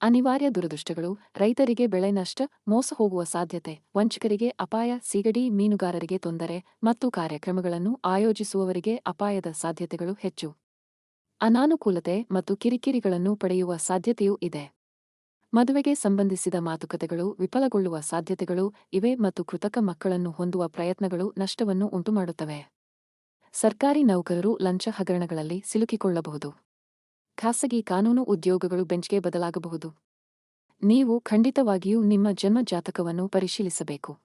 ಅನಿವಾರ್ಯ ದುರದೃಷ್ಟಗಳು, ರೈತರಿಗೆ ಬೆಳೆ ನಷ್ಟ, ಮೋಸ ಹೋಗುವ ಸಾಧ್ಯತೆ, ವಂಚಕರಿಗೆ ಅಪಾಯ, ಸಿಗಡಿ, ಮೀನುಗಾರರಿಗೆ ತೊಂದರೆ ಮತ್ತು ಕಾರ್ಯಕ್ರಮಗಳನ್ನು ಆಯೋಜಿಸುವವರಿಗೆ ಅಪಾಯದ ಸಾಧ್ಯತೆಗಳು ಹೆಚ್ಚು. ಅನಾನುಕೂಲತೆ ಮತ್ತು ಕಿರಿಕಿರಿಗಳನ್ನು ಪಡೆಯುವ ಸಾಧ್ಯತೆಯೂ ಇದೆ. ಮದುವೆಗೆ ಸಂಬಂಧಿಸಿದ ಮಾತುಕತೆಗಳು, ವಿಫಲಗೊಳ್ಳುವ ಸಾಧ್ಯತೆಗಳು ಇವೆ ಮತ್ತು ಕೃತಕ ಮಕ್ಕಳನ್ನು ಹೊಂದುವ ಪ್ರಯತ್ನಗಳು ನಷ್ಟವನ್ನು ಉಂಟುಮಾಡುತ್ತವೆ. ಸರ್ಕಾರಿ ನೌಕರರು ಲಂಚ ಹಗರಣಗಳಲ್ಲಿ ಸಿಲುಕಿಕೊಳ್ಳಬಹುದು. ಖಾಸಗಿ ಕಾನೂನು ಉದ್ಯೋಗಗಳು ಬೆಂಚ್ಗೆ ಬದಲಾಗಬಹುದು. ನೀವು ಖಂಡಿತವಾಗಿಯೂ ನಿಮ್ಮ ಜನ್ಮ ಜಾತಕವನ್ನು ಪರಿಶೀಲಿಸಬೇಕು.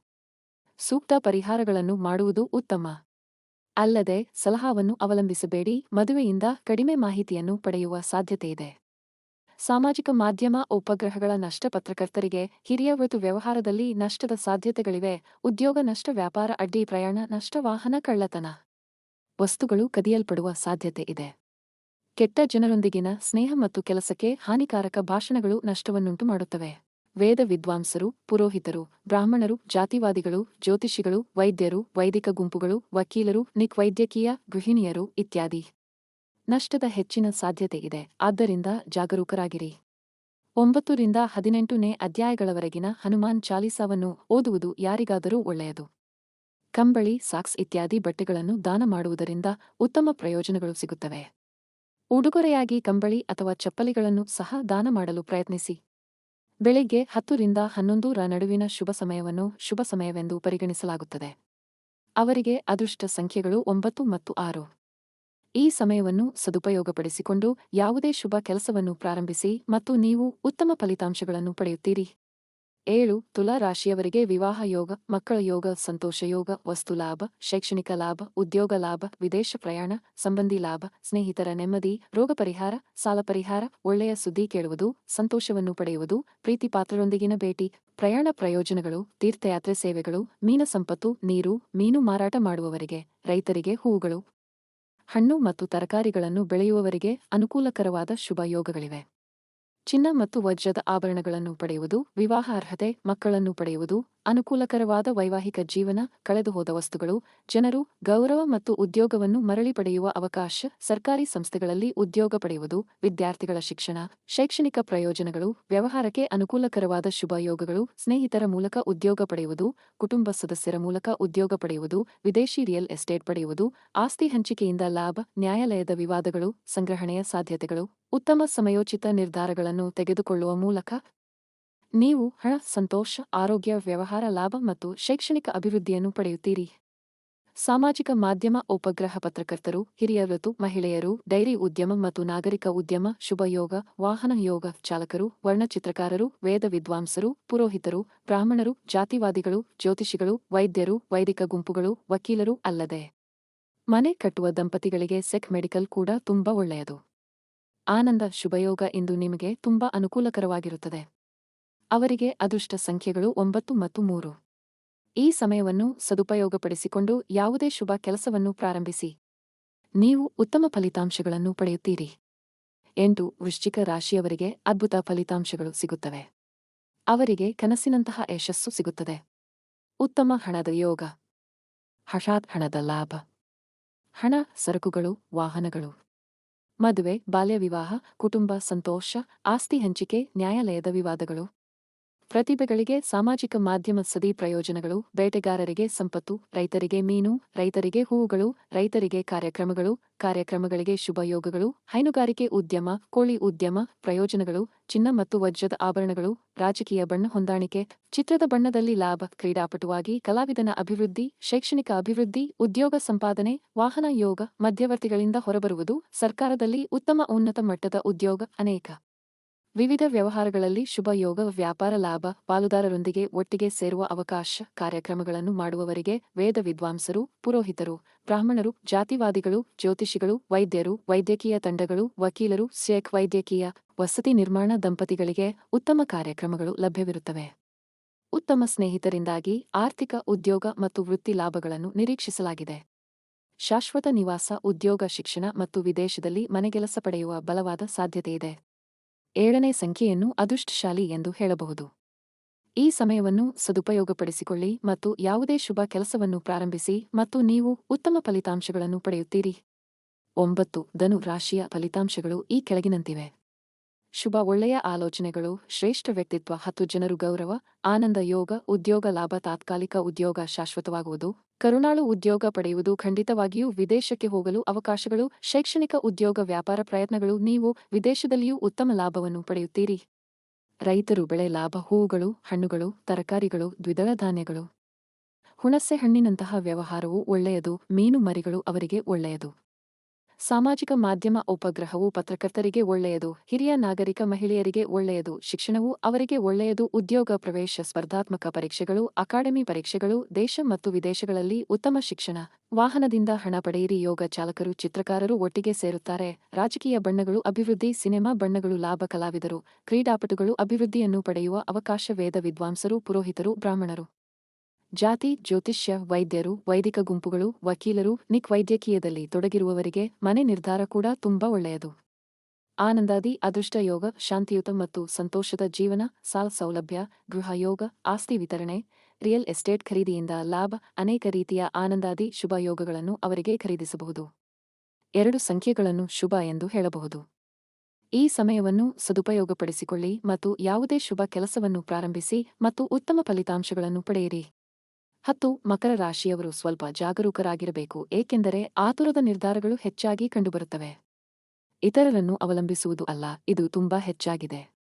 ಸೂಕ್ತ ಪರಿಹಾರಗಳನ್ನು ಮಾಡುವುದು ಉತ್ತಮ. ಅಲ್ಲದೆ ಸಲಹಾವನ್ನು ಅವಲಂಬಿಸಬೇಡಿ, ಮದುವೆಯಿಂದ ಕಡಿಮೆ ಮಾಹಿತಿಯನ್ನು ಪಡೆಯುವ ಸಾಧ್ಯತೆಯಿದೆ ಸಾಮಾಜಿಕ ಮಾಧ್ಯಮ ಉಪಗ್ರಹಗಳ ನಷ್ಟ ಪತ್ರಕರ್ತರಿಗೆ ಹಿರಿಯ ವೃತ್ತು ವ್ಯವಹಾರದಲ್ಲಿ ನಷ್ಟದ ಸಾಧ್ಯತೆಗಳಿವೆ, ಉದ್ಯೋಗ ನಷ್ಟ, ವ್ಯಾಪಾರ, ಅಡ್ಡಿ ಪ್ರಯಾಣ, ನಷ್ಟ, ವಾಹನ ಕಳ್ಳತನ. ವಸ್ತುಗಳು ಕದಿಯಲ್ಪಡುವ ಸಾಧ್ಯತೆ ಇದೆ. ಕೆಟ್ಟ ಜನರೊಂದಿಗಿನ ಸ್ನೇಹ ಮತ್ತು ಕೆಲಸಕ್ಕೆ ಹಾನಿಕಾರಕ ಭಾಷಣಗಳು ನಷ್ಟವನ್ನುಂಟು ಮಾಡುತ್ತವೆ. ವೇದ ವಿದ್ವಾಂಸರು, ಪುರೋಹಿತರು, ಬ್ರಾಹ್ಮಣರು, ಜಾತಿವಾದಿಗಳು, ಜ್ಯೋತಿಷಿಗಳು, ವೈದ್ಯರು, ವೈದಿಕ ಗುಂಪುಗಳು, ವಕೀಲರು ನಿಕ್ ವೈದ್ಯಕೀಯ ಗೃಹಿಣಿಯರು ಇತ್ಯಾದಿ. ನಷ್ಟದ ಹೆಚ್ಚಿನ ಸಾಧ್ಯತೆ ಇದೆ. ಆದ್ದರಿಂದ ಜಾಗರೂಕರಾಗಿರಿ. ಒಂಬತ್ತರಿಂದ ಹದಿನೆಂಟನೇ ಅಧ್ಯಾಯಗಳವರೆಗಿನ ಹನುಮಾನ್ ಚಾಲೀಸಾವನ್ನು ಓದುವುದು ಯಾರಿಗಾದರೂ ಒಳ್ಳೆಯದು. ಕಂಬಳಿ, ಸಾಕ್ಸ್ ಇತ್ಯಾದಿ ಬಟ್ಟೆಗಳನ್ನು ದಾನ ಮಾಡುವುದರಿಂದ ಉತ್ತಮ ಪ್ರಯೋಜನಗಳು ಸಿಗುತ್ತವೆ. ಉಡುಗೊರೆಯಾಗಿ ಕಂಬಳಿ ಅಥವಾ ಚಪ್ಪಲಿಗಳನ್ನು ಸಹ ದಾನ ಮಾಡಲು ಪ್ರಯತ್ನಿಸಿ. ಬೆಳಿಗ್ಗೆ ಹತ್ತರಿಂದ ಹನ್ನೊಂದು ರ ನಡುವಿನ ಶುಭ ಸಮಯವನ್ನು ಶುಭ ಸಮಯವೆಂದು ಪರಿಗಣಿಸಲಾಗುತ್ತದೆ. ಅವರಿಗೆ ಅದೃಷ್ಟ ಸಂಖ್ಯೆಗಳು ಒಂಬತ್ತು ಮತ್ತು ಆರು. ಈ ಸಮಯವನ್ನು ಸದುಪಯೋಗಪಡಿಸಿಕೊಂಡು ಯಾವುದೇ ಶುಭ ಕೆಲಸವನ್ನು ಪ್ರಾರಂಭಿಸಿ ಮತ್ತು ನೀವು ಉತ್ತಮ ಫಲಿತಾಂಶಗಳನ್ನು ಪಡೆಯುತ್ತೀರಿ. ಏಳು, ತುಲಾ ರಾಶಿಯವರಿಗೆ ವಿವಾಹ ಯೋಗ, ಮಕ್ಕಳ ಯೋಗ, ಸಂತೋಷ ಯೋಗ, ವಸ್ತು ಲಾಭ, ಶೈಕ್ಷಣಿಕ ಲಾಭ, ಉದ್ಯೋಗ ಲಾಭ, ವಿದೇಶ ಪ್ರಯಾಣ, ಸಂಬಂಧಿ ಲಾಭ, ಸ್ನೇಹಿತರ ನೆಮ್ಮದಿ, ರೋಗ ಪರಿಹಾರ, ಸಾಲ ಪರಿಹಾರ, ಒಳ್ಳೆಯ ಸುದ್ದಿ ಕೇಳುವುದು, ಸಂತೋಷವನ್ನು ಪಡೆಯುವುದು, ಪ್ರೀತಿ ಪಾತ್ರರೊಂದಿಗಿನ ಭೇಟಿ, ಪ್ರಯಾಣ ಪ್ರಯೋಜನಗಳು, ತೀರ್ಥಯಾತ್ರೆ ಸೇವೆಗಳು, ಮೀನ ಸಂಪತ್ತು, ನೀರು, ಮೀನು ಮಾರಾಟ ಮಾಡುವವರಿಗೆ, ರೈತರಿಗೆ ಹೂವುಗಳು. ಹಣ್ಣು ಮತ್ತು ತರಕಾರಿಗಳನ್ನು ಬೆಳೆಯುವವರಿಗೆ ಅನುಕೂಲಕರವಾದ ಶುಭ ಯೋಗಗಳಿವೆ. ಚಿನ್ನ ಮತ್ತು ವಜ್ರದ ಆಭರಣಗಳನ್ನು ಪಡೆಯುವುದು ವಿವಾಹ ಅರ್ಹತೆ ಮಕ್ಕಳನ್ನು ಪಡೆಯುವುದು ಅನುಕೂಲಕರವಾದ ವೈವಾಹಿಕ ಜೀವನ ಕಳೆದುಹೋದ ವಸ್ತುಗಳು, ಜನರು, ಗೌರವ ಮತ್ತು ಉದ್ಯೋಗವನ್ನು ಮರಳಿ ಪಡೆಯುವ ಅವಕಾಶ, ಸರ್ಕಾರಿ ಸಂಸ್ಥೆಗಳಲ್ಲಿ ಉದ್ಯೋಗ ಪಡೆಯುವುದು, ವಿದ್ಯಾರ್ಥಿಗಳ ಶಿಕ್ಷಣ, ಶೈಕ್ಷಣಿಕ ಪ್ರಯೋಜನಗಳು, ವ್ಯವಹಾರಕ್ಕೆ ಅನುಕೂಲಕರವಾದ ಶುಭಯೋಗಗಳು, ಸ್ನೇಹಿತರ ಮೂಲಕ ಉದ್ಯೋಗ ಪಡೆಯುವುದು, ಕುಟುಂಬ ಸದಸ್ಯರ ಮೂಲಕ ಉದ್ಯೋಗ ಪಡೆಯುವುದು, ವಿದೇಶಿ ರಿಯಲ್ ಎಸ್ಟೇಟ್ ಪಡೆಯುವುದು, ಆಸ್ತಿ ಹಂಚಿಕೆಯಿಂದ ಲಾಭ, ನ್ಯಾಯಾಲಯದ ವಿವಾದಗಳು, ಸಂಗ್ರಹಣೆಯ ಸಾಧ್ಯತೆಗಳು, ಉತ್ತಮ ಸಮಯೋಚಿತ ನಿರ್ಧಾರಗಳನ್ನು ತೆಗೆದುಕೊಳ್ಳುವ ಮೂಲಕ ನೀವು ಹಣ, ಸಂತೋಷ, ಆರೋಗ್ಯ, ವ್ಯವಹಾರ, ಲಾಭ ಮತ್ತು ಶೈಕ್ಷಣಿಕ ಅಭಿವೃದ್ಧಿಯನ್ನು ಪಡೆಯುತ್ತೀರಿ. ಸಾಮಾಜಿಕ ಮಾಧ್ಯಮ ಉಪಗ್ರಹ ಪತ್ರಕರ್ತರು, ಹಿರಿಯ ಋತು ಮಹಿಳೆಯರು, ಡೈರಿ ಉದ್ಯಮ ಮತ್ತು ನಾಗರಿಕ ಉದ್ಯಮ ಶುಭಯೋಗ ವಾಹನ ಯೋಗ ಚಾಲಕರು ವರ್ಣಚಿತ್ರಕಾರರು ವೇದ ವಿದ್ವಾಂಸರು, ಪುರೋಹಿತರು, ಬ್ರಾಹ್ಮಣರು, ಜಾತಿವಾದಿಗಳು, ಜ್ಯೋತಿಷಿಗಳು, ವೈದ್ಯರು, ವೈದಿಕ ಗುಂಪುಗಳು, ವಕೀಲರು ಅಲ್ಲದೆ ಮನೆ ಕಟ್ಟುವ ದಂಪತಿಗಳಿಗೆ ಸೆಕ್ ಮೆಡಿಕಲ್ ಕೂಡ ತುಂಬಾ ಒಳ್ಳೆಯದು. ಆನಂದ ಶುಭಯೋಗ ಇಂದು ನಿಮಗೆ ತುಂಬಾ ಅನುಕೂಲಕರವಾಗಿರುತ್ತದೆ. ಅವರಿಗೆ ಅದೃಷ್ಟ ಸಂಖ್ಯೆಗಳು ಒಂಬತ್ತು ಮತ್ತು ಮೂರು. ಈ ಸಮಯವನ್ನು ಸದುಪಯೋಗಪಡಿಸಿಕೊಂಡು ಯಾವುದೇ ಶುಭ ಕೆಲಸವನ್ನು ಪ್ರಾರಂಭಿಸಿ. ನೀವು ಉತ್ತಮ ಫಲಿತಾಂಶಗಳನ್ನು ಪಡೆಯುತ್ತೀರಿ. ಎಂಟು, ವೃಶ್ಚಿಕ ರಾಶಿಯವರಿಗೆ ಅದ್ಭುತ ಫಲಿತಾಂಶಗಳು ಸಿಗುತ್ತವೆ. ಅವರಿಗೆ ಕನಸಿನಂತಹ ಯಶಸ್ಸು ಸಿಗುತ್ತದೆ. ಉತ್ತಮ ಹಣದ ಯೋಗ. ಹಠಾತ್ ಹಣದ ಲಾಭ. ಹಣ, ಸರಕುಗಳು, ವಾಹನಗಳು. ಮದುವೆ, ಬಾಲ್ಯ ವಿವಾಹ, ಕುಟುಂಬ ಸಂತೋಷ, ಆಸ್ತಿ ಹಂಚಿಕೆ, ನ್ಯಾಯಾಲಯದ ವಿವಾದಗಳು. ಪ್ರತಿಭೆಗಳಿಗೆ ಸಾಮಾಜಿಕ ಮಾಧ್ಯಮ ಸದಿ ಪ್ರಯೋಜನಗಳು, ಬೇಟೆಗಾರರಿಗೆ ಸಂಪತ್ತು, ರೈತರಿಗೆ ಮೀನು, ರೈತರಿಗೆ ಹೂವುಗಳು, ರೈತರಿಗೆ ಕಾರ್ಯಕ್ರಮಗಳು, ಕಾರ್ಯಕ್ರಮಗಳಿಗೆ ಶುಭಯೋಗಗಳು ಹೈನುಗಾರಿಕೆ ಉದ್ಯಮ, ಕೋಳಿ ಉದ್ಯಮ, ಪ್ರಯೋಜನಗಳು, ಚಿನ್ನ ಮತ್ತು ವಜ್ರದ ಆಭರಣಗಳು, ರಾಜಕೀಯ ಬಣ್ಣ ಹೊಂದಾಣಿಕೆ, ಚಿತ್ರದ ಬಣ್ಣದಲ್ಲಿ ಲಾಭ, ಕ್ರೀಡಾಪಟುವಾಗಿ, ಕಲಾವಿದನ ಅಭಿವೃದ್ಧಿ, ಶೈಕ್ಷಣಿಕ ಅಭಿವೃದ್ಧಿ, ಉದ್ಯೋಗ ಸಂಪಾದನೆ, ವಾಹನ ಯೋಗ, ಮಧ್ಯವರ್ತಿಗಳಿಂದ ಹೊರಬರುವುದು, ಸರ್ಕಾರದಲ್ಲಿ ಉತ್ತಮ, ಉನ್ನತ ಮಟ್ಟದ ಉದ್ಯೋಗ ಅನೇಕ. ವಿವಿಧ ವ್ಯವಹಾರಗಳಲ್ಲಿ ಶುಭ ಯೋಗ, ವ್ಯಾಪಾರ ಲಾಭ, ಪಾಲುದಾರರೊಂದಿಗೆ ಒಟ್ಟಿಗೆ ಸೇರುವ ಅವಕಾಶ ಕಾರ್ಯಕ್ರಮಗಳನ್ನು ಮಾಡುವವರಿಗೆ ವೇದ ವಿದ್ವಾಂಸರು, ಪುರೋಹಿತರು, ಬ್ರಾಹ್ಮಣರು, ಜಾತಿವಾದಿಗಳು, ಜ್ಯೋತಿಷಿಗಳು, ವೈದ್ಯರು, ವೈದ್ಯಕೀಯ ತಂಡಗಳು, ವಕೀಲರು, ಶೇಖ್ ವೈದ್ಯಕೀಯ ವಸತಿ ನಿರ್ಮಾಣ ದಂಪತಿಗಳಿಗೆ ಉತ್ತಮ ಕಾರ್ಯಕ್ರಮಗಳು ಲಭ್ಯವಿರುತ್ತವೆ. ಉತ್ತಮ ಸ್ನೇಹಿತರಿಂದಾಗಿ ಆರ್ಥಿಕ ಉದ್ಯೋಗ ಮತ್ತು ವೃತ್ತಿ ಲಾಭಗಳನ್ನು ನಿರೀಕ್ಷಿಸಲಾಗಿದೆ. ಶಾಶ್ವತ ನಿವಾಸ, ಉದ್ಯೋಗ, ಶಿಕ್ಷಣ ಮತ್ತು ವಿದೇಶದಲ್ಲಿ ಮನೆಗೆಲಸ ಪಡೆಯುವ ಬಲವಾದ ಸಾಧ್ಯತೆಯಿದೆ. ಏಳನೇ ಸಂಖ್ಯೆಯನ್ನು ಅದೃಷ್ಟಶಾಲಿ ಎಂದು ಹೇಳಬಹುದು. ಈ ಸಮಯವನ್ನು ಸದುಪಯೋಗಪಡಿಸಿಕೊಳ್ಳಿ ಮತ್ತು ಯಾವುದೇ ಶುಭ ಕೆಲಸವನ್ನು ಪ್ರಾರಂಭಿಸಿ ಮತ್ತು ನೀವು ಉತ್ತಮ ಫಲಿತಾಂಶಗಳನ್ನು ಪಡೆಯುತ್ತೀರಿ. ಒಂಬತ್ತು, ಧನು ರಾಶಿಯ ಫಲಿತಾಂಶಗಳು ಈ ಕೆಳಗಿನಂತಿವೆ. ಶುಭ ಒಳ್ಳೆಯ ಆಲೋಚನೆಗಳು, ಶ್ರೇಷ್ಠ ವ್ಯಕ್ತಿತ್ವ, ಹತ್ತು ಜನರು ಗೌರವ, ಆನಂದ, ಯೋಗ, ಉದ್ಯೋಗ ಲಾಭ, ತಾತ್ಕಾಲಿಕ ಉದ್ಯೋಗ ಶಾಶ್ವತವಾಗುವುದು. ಕರುಣಾಳು ಉದ್ಯೋಗ ಪಡೆಯುವುದು ಖಂಡಿತವಾಗಿಯೂ ವಿದೇಶಕ್ಕೆ ಹೋಗಲು ಅವಕಾಶಗಳು, ಶೈಕ್ಷಣಿಕ ಉದ್ಯೋಗ ವ್ಯಾಪಾರ ಪ್ರಯತ್ನಗಳು, ನೀವು ವಿದೇಶದಲ್ಲಿಯೂ ಉತ್ತಮ ಲಾಭವನ್ನು ಪಡೆಯುತ್ತೀರಿ. ರೈತರು ಬೆಳೆ ಲಾಭ, ಹೂವುಗಳು, ಹಣ್ಣುಗಳು, ತರಕಾರಿಗಳು, ದ್ವಿದಳ ಧಾನ್ಯಗಳು. ಹುಣಸೆ ಹಣ್ಣಿನಂತಹ ವ್ಯವಹಾರವು ಒಳ್ಳೆಯದು, ಮೀನು ಮರಿಗಳು ಅವರಿಗೆ ಒಳ್ಳೆಯದು. ಸಾಮಾಜಿಕ ಮಾಧ್ಯಮ ಉಪಗ್ರಹವು ಪತ್ರಕರ್ತರಿಗೆ ಒಳ್ಳೆಯದು, ಹಿರಿಯ ನಾಗರಿಕ ಮಹಿಳೆಯರಿಗೆ ಒಳ್ಳೆಯದು, ಶಿಕ್ಷಣವು ಅವರಿಗೆ ಒಳ್ಳೆಯದು, ಉದ್ಯೋಗ, ಪ್ರವೇಶ, ಸ್ಪರ್ಧಾತ್ಮಕ ಪರೀಕ್ಷೆಗಳು, ಅಕಾಡೆಮಿ ಪರೀಕ್ಷೆಗಳು, ದೇಶ ಮತ್ತು ವಿದೇಶಗಳಲ್ಲಿ ಉತ್ತಮ ಶಿಕ್ಷಣ. ವಾಹನದಿಂದ ಹಣ ಪಡೆಯಿರಿ, ಯೋಗ ಚಾಲಕರು, ಚಿತ್ರಕಾರರು ಒಟ್ಟಿಗೆ ಸೇರುತ್ತಾರೆ. ರಾಜಕೀಯ ಬಣ್ಣಗಳು ಅಭಿವೃದ್ಧಿ, ಸಿನಿಮಾ ಬಣ್ಣಗಳು ಲಾಭ ಕಲಾವಿದರು. ಕ್ರೀಡಾಪಟುಗಳು ಅಭಿವೃದ್ಧಿಯನ್ನು ಪಡೆಯುವ ಅವಕಾಶ ವೇದ ವಿದ್ವಾಂಸರು, ಪುರೋಹಿತರು, ಬ್ರಾಹ್ಮಣರು. ಜಾತಿ, ಜ್ಯೋತಿಷ್ಯ, ವೈದ್ಯರು, ವೈದಿಕ ಗುಂಪುಗಳು, ವಕೀಲರು, ನಿಕ್ ವೈದ್ಯಕೀಯದಲ್ಲಿ ತೊಡಗಿರುವವರಿಗೆ ಮನೆ ನಿರ್ಧಾರ ಕೂಡ ತುಂಬಾ ಒಳ್ಳೆಯದು. ಆನಂದಾದಿ, ಅದೃಷ್ಟ ಯೋಗ, ಶಾಂತಿಯುತ ಮತ್ತು ಸಂತೋಷದ ಜೀವನ, ಸಾಲ ಸೌಲಭ್ಯ, ಗೃಹ ಯೋಗ, ಆಸ್ತಿ ವಿತರಣೆ, ರಿಯಲ್ ಎಸ್ಟೇಟ್ ಖರೀದಿಯಿಂದ ಲಾಭ, ಅನೇಕ ರೀತಿಯ ಆನಂದಾದಿ ಶುಭ ಯೋಗಗಳನ್ನು ಅವರಿಗೆ ಖರೀದಿಸಬಹುದು. ಎರಡು ಸಂಖ್ಯೆಗಳನ್ನು ಶುಭ ಎಂದು ಹೇಳಬಹುದು. ಈ ಸಮಯವನ್ನು ಸದುಪಯೋಗಪಡಿಸಿಕೊಳ್ಳಿ ಮತ್ತು ಯಾವುದೇ ಶುಭ ಕೆಲಸವನ್ನು ಪ್ರಾರಂಭಿಸಿ ಮತ್ತು ಉತ್ತಮ ಫಲಿತಾಂಶಗಳನ್ನು ಪಡೆಯಿರಿ. ಹತ್ತು, ಮಕರ ರಾಶಿಯವರು ಸ್ವಲ್ಪ ಜಾಗರೂಕರಾಗಿರಬೇಕು, ಏಕೆಂದರೆ ಆತುರದ ನಿರ್ಧಾರಗಳು ಹೆಚ್ಚಾಗಿ ಕಂಡುಬರುತ್ತವೆ. ಇತರರನ್ನು ಅವಲಂಬಿಸುವುದು ಅಲ್ಲ, ಇದು ತುಂಬಾ ಹೆಚ್ಚಾಗಿದೆ.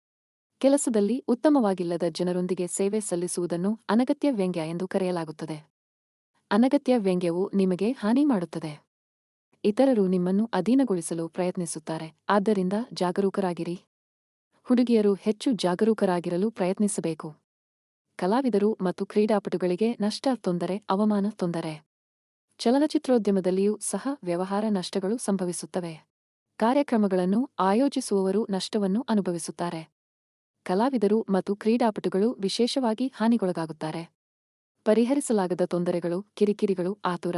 ಕೆಲಸದಲ್ಲಿ ಉತ್ತಮವಾಗಿಲ್ಲದ ಜನರೊಂದಿಗೆ ಸೇವೆ ಸಲ್ಲಿಸುವುದನ್ನು ಅನಗತ್ಯ ವ್ಯಂಗ್ಯ ಎಂದು ಕರೆಯಲಾಗುತ್ತದೆ. ಅನಗತ್ಯ ವ್ಯಂಗ್ಯವು ನಿಮಗೆ ಹಾನಿ ಮಾಡುತ್ತದೆ. ಇತರರು ನಿಮ್ಮನ್ನು ಅಧೀನಗೊಳಿಸಲು ಪ್ರಯತ್ನಿಸುತ್ತಾರೆ, ಆದ್ದರಿಂದ ಜಾಗರೂಕರಾಗಿರಿ. ಹುಡುಗಿಯರು ಹೆಚ್ಚು ಜಾಗರೂಕರಾಗಿರಲು ಪ್ರಯತ್ನಿಸಬೇಕು. ಕಲಾವಿದರು ಮತ್ತು ಕ್ರೀಡಾಪಟುಗಳಿಗೆ ನಷ್ಟ ತೊಂದರೆ, ಅವಮಾನ ತೊಂದರೆ. ಚಲನಚಿತ್ರೋದ್ಯಮದಲ್ಲಿಯೂ ಸಹ ವ್ಯವಹಾರ ನಷ್ಟಗಳು ಸಂಭವಿಸುತ್ತವೆ. ಕಾರ್ಯಕ್ರಮಗಳನ್ನು ಆಯೋಜಿಸುವವರು ನಷ್ಟವನ್ನು ಅನುಭವಿಸುತ್ತಾರೆ. ಕಲಾವಿದರು ಮತ್ತು ಕ್ರೀಡಾಪಟುಗಳು ವಿಶೇಷವಾಗಿ ಹಾನಿಗೊಳಗಾಗುತ್ತಾರೆ. ಪರಿಹರಿಸಲಾಗದ ತೊಂದರೆಗಳು, ಕಿರಿಕಿರಿಗಳು ಆತುರ.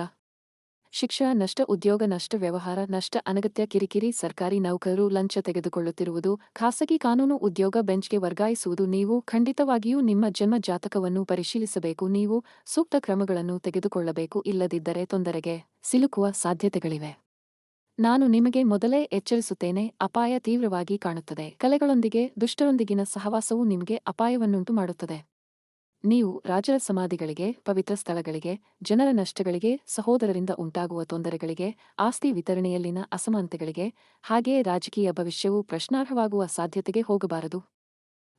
ಶಿಕ್ಷಣ ನಷ್ಟ, ಉದ್ಯೋಗ ನಷ್ಟ, ವ್ಯವಹಾರ ನಷ್ಟ, ಅನಗತ್ಯ ಕಿರಿಕಿರಿ, ಸರ್ಕಾರಿ ನೌಕರರು ಲಂಚ ತೆಗೆದುಕೊಳ್ಳುತ್ತಿರುವುದು, ಖಾಸಗಿ ಕಾನೂನು ಉದ್ಯೋಗ ಬೆಂಚ್ಗೆ ವರ್ಗಾಯಿಸುವುದು, ನೀವು ಖಂಡಿತವಾಗಿಯೂ ನಿಮ್ಮ ಜನ್ಮ ಜಾತಕವನ್ನು ಪರಿಶೀಲಿಸಬೇಕು, ನೀವು ಸೂಕ್ತ ಕ್ರಮಗಳನ್ನು ತೆಗೆದುಕೊಳ್ಳಬೇಕು, ಇಲ್ಲದಿದ್ದರೆ ತೊಂದರೆಗೆ ಸಿಲುಕುವ ಸಾಧ್ಯತೆಗಳಿವೆ. ನಾನು ನಿಮಗೆ ಮೊದಲೇ ಎಚ್ಚರಿಸುತ್ತೇನೆ, ಅಪಾಯ ತೀವ್ರವಾಗಿ ಕಾಣುತ್ತದೆ, ಕಲೆಗಳೊಂದಿಗೆ, ದುಷ್ಟರೊಂದಿಗಿನ ಸಹವಾಸವು ನಿಮಗೆ ಅಪಾಯವನ್ನುಂಟು ಮಾಡುತ್ತದೆ ನೀವು ರಾಜರ ಸಮಾಧಿಗಳಿಗೆ, ಪವಿತ್ರ ಸ್ಥಳಗಳಿಗೆ, ಜನರ ನಷ್ಟಗಳಿಗೆ, ಸಹೋದರರಿಂದ ಉಂಟಾಗುವ ತೊಂದರೆಗಳಿಗೆ, ಆಸ್ತಿ ವಿತರಣೆಯಲ್ಲಿನ ಅಸಮಾನತೆಗಳಿಗೆ, ಹಾಗೆಯೇ ರಾಜಕೀಯ ಭವಿಷ್ಯವು ಪ್ರಶ್ನಾರ್ಹವಾಗುವ ಸಾಧ್ಯತೆಗೆ ಹೋಗಬಾರದು.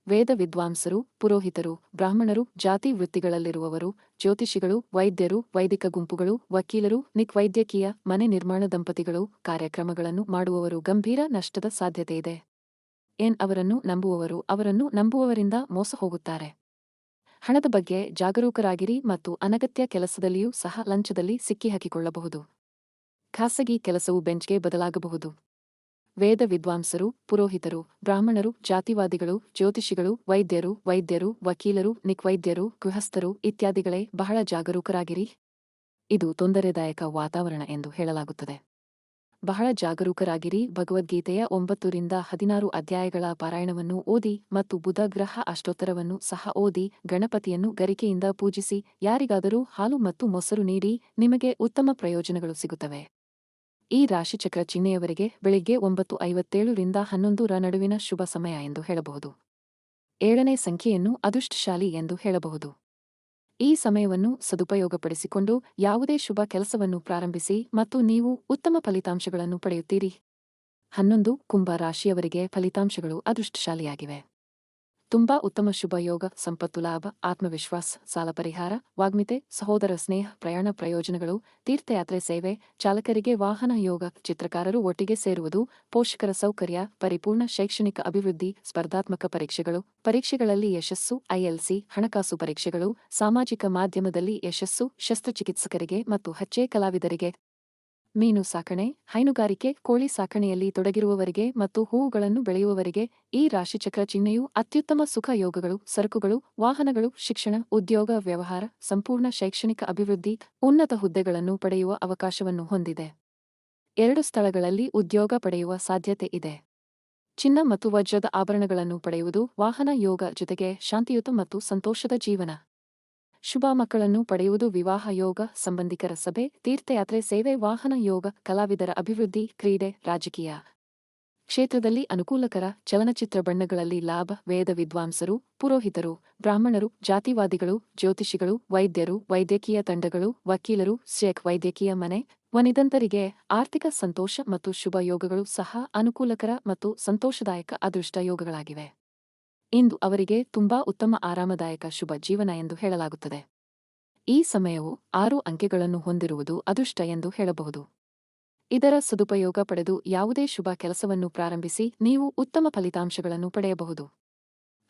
ವೇದ ವಿದ್ವಾಂಸರು, ಪುರೋಹಿತರು, ಬ್ರಾಹ್ಮಣರು, ಜಾತಿ ವೃತ್ತಿಗಳಲ್ಲಿರುವವರು, ಜ್ಯೋತಿಷಿಗಳು, ವೈದ್ಯರು, ವೈದಿಕ ಗುಂಪುಗಳು, ವಕೀಲರು ನಿಕ್ ವೈದ್ಯಕೀಯ ಮನೆ ನಿರ್ಮಾಣ ದಂಪತಿಗಳು, ಕಾರ್ಯಕ್ರಮಗಳನ್ನು ಮಾಡುವವರು ಗಂಭೀರ ನಷ್ಟದ ಸಾಧ್ಯತೆಯಿದೆ. ಎನ್ ಅವರನ್ನು ನಂಬುವವರು, ಅವರನ್ನು ನಂಬುವವರಿಂದ ಮೋಸ ಹೋಗುತ್ತಾರೆ ಹಣದ ಬಗ್ಗೆ ಜಾಗರೂಕರಾಗಿರಿ ಮತ್ತು ಅನಗತ್ಯ ಕೆಲಸದಲ್ಲಿಯೂ ಸಹ ಲಂಚದಲ್ಲಿ ಸಿಕ್ಕಿಹಾಕಿಕೊಳ್ಳಬಹುದು. ಖಾಸಗಿ ಕೆಲಸವು ಬೆಂಚ್ಗೆ ಬದಲಾಗಬಹುದು. ವೇದ ವಿದ್ವಾಂಸರು, ಪುರೋಹಿತರು, ಬ್ರಾಹ್ಮಣರು, ಜಾತಿವಾದಿಗಳು, ಜ್ಯೋತಿಷಿಗಳು, ವೈದ್ಯರು ವೈದ್ಯರು, ವಕೀಲರು, ನಿಕ್ವೈದ್ಯರು, ಗೃಹಸ್ಥರು ಇತ್ಯಾದಿಗಳೇ ಬಹಳ ಜಾಗರೂಕರಾಗಿರಿ. ಇದು ತೊಂದರೆದಾಯಕ ವಾತಾವರಣ ಎಂದು ಹೇಳಲಾಗುತ್ತದೆ. ಬಹಳ ಜಾಗರೂಕರಾಗಿರಿ. ಭಗವದ್ಗೀತೆಯ ಒಂಬತ್ತರಿಂದ ಹದಿನಾರು ಅಧ್ಯಾಯಗಳ ಪಾರಾಯಣವನ್ನು ಓದಿ ಮತ್ತು ಬುಧ ಗ್ರಹ ಅಷ್ಟೋತ್ತರವನ್ನು ಸಹ ಓದಿ ಗಣಪತಿಯನ್ನು ಗರಿಕೆಯಿಂದ ಪೂಜಿಸಿ. ಯಾರಿಗಾದರೂ ಹಾಲು ಮತ್ತು ಮೊಸರು ನೀಡಿ ನಿಮಗೆ ಉತ್ತಮ ಪ್ರಯೋಜನಗಳು ಸಿಗುತ್ತವೆ. ಈ ರಾಶಿಚಕ್ರ ಚಿಹ್ನೆಯವರೆಗೆ ಬೆಳಿಗ್ಗೆ ಒಂಬತ್ತು ಐವತ್ತೇಳರಿಂದ ಹನ್ನೊಂದು ರ ನಡುವಿನ ಶುಭ ಸಮಯ ಎಂದು ಹೇಳಬಹುದು. ಏಳನೇ ಸಂಖ್ಯೆಯನ್ನು ಅದೃಷ್ಟಶಾಲಿ ಎಂದು ಹೇಳಬಹುದು. ಈ ಸಮಯವನ್ನು ಸದುಪಯೋಗಪಡಿಸಿಕೊಂಡು ಯಾವುದೇ ಶುಭ ಕೆಲಸವನ್ನು ಪ್ರಾರಂಭಿಸಿ ಮತ್ತು ನೀವು ಉತ್ತಮ ಫಲಿತಾಂಶಗಳನ್ನು ಪಡೆಯುತ್ತೀರಿ. ಹನ್ನೊಂದು ಕುಂಭ ರಾಶಿಯವರಿಗೆ ಫಲಿತಾಂಶಗಳು ಅದೃಷ್ಟಶಾಲಿಯಾಗಿವೆ. ತುಂಬಾ ಉತ್ತಮ ಶುಭ ಯೋಗ, ಸಂಪತ್ತು ಲಾಭ, ಆತ್ಮವಿಶ್ವಾಸ, ಸಾಲ ಪರಿಹಾರ, ವಾಗ್ಮಿತೆ, ಸಹೋದರ ಸ್ನೇಹ, ಪ್ರಯಾಣ ಪ್ರಯೋಜನಗಳು, ತೀರ್ಥಯಾತ್ರೆ ಸೇವೆ, ಚಾಲಕರಿಗೆ ವಾಹನ ಯೋಗ, ಚಿತ್ರಕಾರರು ಒಟ್ಟಿಗೆ ಸೇರುವುದು, ಪೋಷಕರ ಸೌಕರ್ಯ, ಪರಿಪೂರ್ಣ ಶೈಕ್ಷಣಿಕ ಅಭಿವೃದ್ಧಿ, ಸ್ಪರ್ಧಾತ್ಮಕ ಪರೀಕ್ಷೆಗಳು, ಪರೀಕ್ಷೆಗಳಲ್ಲಿ ಯಶಸ್ಸು, ಐಎಲ್ಸಿ, ಹಣಕಾಸು ಪರೀಕ್ಷೆಗಳು, ಸಾಮಾಜಿಕ ಮಾಧ್ಯಮದಲ್ಲಿ ಯಶಸ್ಸು, ಶಸ್ತ್ರಚಿಕಿತ್ಸಕರಿಗೆ ಮತ್ತು ಹಚ್ಚೆ ಕಲಾವಿದರಿಗೆ ಮೀನು ಸಾಕಣೆ, ಹೈನುಗಾರಿಕೆ, ಕೋಳಿ ಸಾಕಣೆಯಲ್ಲಿ ತೊಡಗಿರುವವರಿಗೆ ಮತ್ತು ಹೂವುಗಳನ್ನು ಬೆಳೆಯುವವರಿಗೆ ಈ ರಾಶಿಚಕ್ರ ಚಿಹ್ನೆಯು ಅತ್ಯುತ್ತಮ ಸುಖ ಯೋಗಗಳು, ಸರಕುಗಳು, ವಾಹನಗಳು, ಶಿಕ್ಷಣ, ಉದ್ಯೋಗ, ವ್ಯವಹಾರ, ಸಂಪೂರ್ಣ ಶೈಕ್ಷಣಿಕ ಅಭಿವೃದ್ಧಿ, ಉನ್ನತ ಹುದ್ದೆಗಳನ್ನು ಪಡೆಯುವ ಅವಕಾಶವನ್ನು ಹೊಂದಿದೆ. ಎರಡು ಸ್ಥಳಗಳಲ್ಲಿ ಉದ್ಯೋಗ ಪಡೆಯುವ ಸಾಧ್ಯತೆ ಇದೆ. ಚಿನ್ನ ಮತ್ತು ವಜ್ರದ ಆಭರಣಗಳನ್ನು ಪಡೆಯುವುದು ವಾಹನ ಯೋಗ ಜೊತೆಗೆ ಶಾಂತಿಯುತ ಮತ್ತು ಸಂತೋಷದ ಜೀವನ. ಶುಭ ಮಕ್ಕಳನ್ನು ಪಡೆಯುವುದು ವಿವಾಹ, ಯೋಗ, ಸಂಬಂಧಿಕರ ಸಭೆ, ತೀರ್ಥಯಾತ್ರೆ, ಸೇವೆ, ವಾಹನ, ಯೋಗ, ಕಲಾವಿದರ ಅಭಿವೃದ್ಧಿ, ಕ್ರೀಡೆ, ರಾಜಕೀಯ. ಕ್ಷೇತ್ರದಲ್ಲಿ ಅನುಕೂಲಕರ ಚಲನಚಿತ್ರ ಬಣ್ಣಗಳಲ್ಲಿ ಲಾಭ, ವೇದ ವಿದ್ವಾಂಸರು, ಪುರೋಹಿತರು, ಬ್ರಾಹ್ಮಣರು, ಜಾತಿವಾದಿಗಳು, ಜ್ಯೋತಿಷಿಗಳು, ವೈದ್ಯರು, ವೈದ್ಯಕೀಯ ತಂಡಗಳು, ವಕೀಲರು, ಶೇಖ್ ವೈದ್ಯಕೀಯ ಮನೆ, ವನಿದಂತರಿಗೆ ಆರ್ಥಿಕ ಸಂತೋಷ ಮತ್ತು ಶುಭ ಯೋಗಗಳು ಸಹ ಅನುಕೂಲಕರ ಮತ್ತು ಸಂತೋಷದಾಯಕ ಅದೃಷ್ಟ ಯೋಗಗಳಾಗಿವೆ. ಇಂದು ಅವರಿಗೆ ತುಂಬಾ ಉತ್ತಮ ಆರಾಮದಾಯಕ ಶುಭ ಜೀವನ ಎಂದು ಹೇಳಲಾಗುತ್ತದೆ. ಈ ಸಮಯವು ಆರು ಅಂಕೆಗಳನ್ನು ಹೊಂದಿರುವುದು ಅದೃಷ್ಟ ಎಂದು ಹೇಳಬಹುದು. ಇದರ ಸದುಪಯೋಗ ಪಡೆದು ಯಾವುದೇ ಶುಭ ಕೆಲಸವನ್ನು ಪ್ರಾರಂಭಿಸಿ ನೀವು ಉತ್ತಮ ಫಲಿತಾಂಶಗಳನ್ನು ಪಡೆಯಬಹುದು.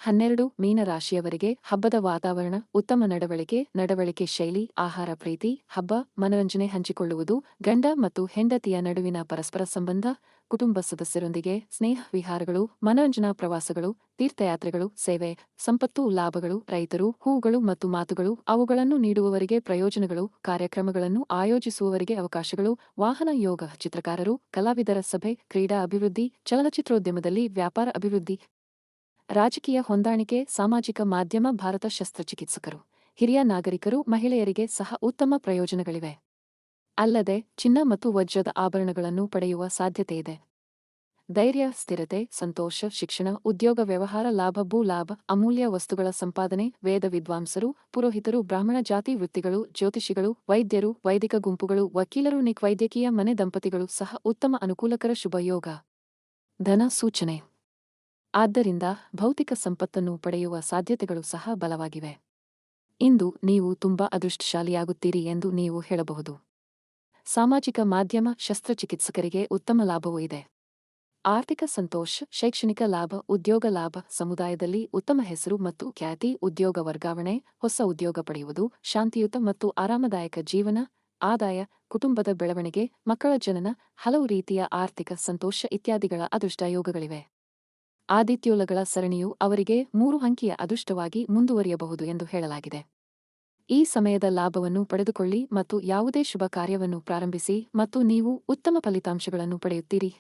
ಹನ್ನೆರಡು, ಮೀನರಾಶಿಯವರಿಗೆ ಹಬ್ಬದ ವಾತಾವರಣ, ಉತ್ತಮ ನಡವಳಿಕೆ ನಡವಳಿಕೆ ಶೈಲಿ, ಆಹಾರ ಪ್ರೀತಿ, ಹಬ್ಬ, ಮನರಂಜನೆ ಹಂಚಿಕೊಳ್ಳುವುದು, ಗಂಡ ಮತ್ತು ಹೆಂಡತಿಯ ನಡುವಿನ ಪರಸ್ಪರ ಸಂಬಂಧ, ಕುಟುಂಬ ಸದಸ್ಯರೊಂದಿಗೆ ಸ್ನೇಹ ವಿಹಾರಗಳು, ಮನರಂಜನಾ ಪ್ರವಾಸಗಳು, ತೀರ್ಥಯಾತ್ರೆಗಳು, ಸೇವೆ, ಸಂಪತ್ತು, ಲಾಭಗಳು, ರೈತರು ಹೂಗಳು ಮತ್ತು ಮಾತುಗಳು, ಅವುಗಳನ್ನು ನೀಡುವವರಿಗೆ ಪ್ರಯೋಜನಗಳು, ಕಾರ್ಯಕ್ರಮಗಳನ್ನು ಆಯೋಜಿಸುವವರಿಗೆ ಅವಕಾಶಗಳು, ವಾಹನ ಯೋಗ ಚಿತ್ರಕಾರರು, ಕಲಾವಿದರ ಸಭೆ, ಕ್ರೀಡಾ ಅಭಿವೃದ್ಧಿ, ಚಲನಚಿತ್ರೋದ್ಯಮದಲ್ಲಿ ವ್ಯಾಪಾರ ಅಭಿವೃದ್ಧಿ ರಾಜಕೀಯ ಹೊಂದಾಣಿಕೆ, ಸಾಮಾಜಿಕ ಮಾಧ್ಯಮ, ಭಾರತ ಶಸ್ತ್ರಚಿಕಿತ್ಸಕರು, ಹಿರಿಯ ನಾಗರಿಕರು, ಮಹಿಳೆಯರಿಗೆ ಸಹ ಉತ್ತಮ ಪ್ರಯೋಜನಗಳಿವೆ. ಅಲ್ಲದೆ, ಚಿನ್ನ ಮತ್ತು ವಜ್ರದ ಆಭರಣಗಳನ್ನು ಪಡೆಯುವ ಸಾಧ್ಯತೆಯಿದೆ ಧೈರ್ಯ, ಸ್ಥಿರತೆ, ಸಂತೋಷ, ಶಿಕ್ಷಣ, ಉದ್ಯೋಗ, ವ್ಯವಹಾರ, ಲಾಭ, ಭೂ ಲಾಭ, ಅಮೂಲ್ಯ ವಸ್ತುಗಳ ಸಂಪಾದನೆ, ವೇದ ವಿದ್ವಾಂಸರು, ಪುರೋಹಿತರು, ಬ್ರಾಹ್ಮಣ ಜಾತಿ ವೃತ್ತಿಗಳು, ಜ್ಯೋತಿಷಿಗಳು, ವೈದ್ಯರು, ವೈದಿಕ ಗುಂಪುಗಳು, ವಕೀಲರು, ನಿಕ್ ವೈದ್ಯಕೀಯ ಮನೆ ದಂಪತಿಗಳು ಸಹ ಉತ್ತಮ ಅನುಕೂಲಕರ ಶುಭಯೋಗ. ಧನ ಸೂಚನೆ. ಆದ್ದರಿಂದ ಭೌತಿಕ ಸಂಪತ್ತನ್ನು ಪಡೆಯುವ ಸಾಧ್ಯತೆಗಳು ಸಹ ಬಲವಾಗಿವೆ. ಇಂದು ನೀವು ತುಂಬಾ ಅದೃಷ್ಟಶಾಲಿಯಾಗುತ್ತೀರಿ ಎಂದು ನೀವು ಹೇಳಬಹುದು. ಸಾಮಾಜಿಕ ಮಾಧ್ಯಮ ಶಸ್ತ್ರಚಿಕಿತ್ಸಕರಿಗೆ ಉತ್ತಮ ಲಾಭವೂ ಇದೆ. ಆರ್ಥಿಕ ಸಂತೋಷ, ಶೈಕ್ಷಣಿಕ ಲಾಭ, ಉದ್ಯೋಗ ಲಾಭ, ಸಮುದಾಯದಲ್ಲಿ ಉತ್ತಮ ಹೆಸರು ಮತ್ತು ಖ್ಯಾತಿ, ಉದ್ಯೋಗ ವರ್ಗಾವಣೆ, ಹೊಸ ಉದ್ಯೋಗ ಪಡೆಯುವುದು, ಶಾಂತಿಯುತ ಮತ್ತು ಆರಾಮದಾಯಕ ಜೀವನ, ಆದಾಯ, ಕುಟುಂಬದ ಬೆಳವಣಿಗೆ, ಮಕ್ಕಳ ಜನನ, ಹಲವು ರೀತಿಯ ಆರ್ಥಿಕ ಸಂತೋಷ ಇತ್ಯಾದಿಗಳ ಅದೃಷ್ಟ ಯೋಗಗಳಿವೆ ಆದಿತ್ಯೋಲಗಳ ಸರಣಿಯು ಅವರಿಗೆ ಮೂರು ಅಂಕಿಯ ಅದೃಷ್ಟವಾಗಿ ಮುಂದುವರಿಯಬಹುದು ಎಂದು ಹೇಳಲಾಗಿದೆ. ಈ ಸಮಯದ ಲಾಭವನ್ನು ಪಡೆದುಕೊಳ್ಳಿ ಮತ್ತು ಯಾವುದೇ ಶುಭ ಕಾರ್ಯವನ್ನು ಪ್ರಾರಂಭಿಸಿ ಮತ್ತು ನೀವು ಉತ್ತಮ ಫಲಿತಾಂಶಗಳನ್ನು ಪಡೆಯುತ್ತೀರಿ.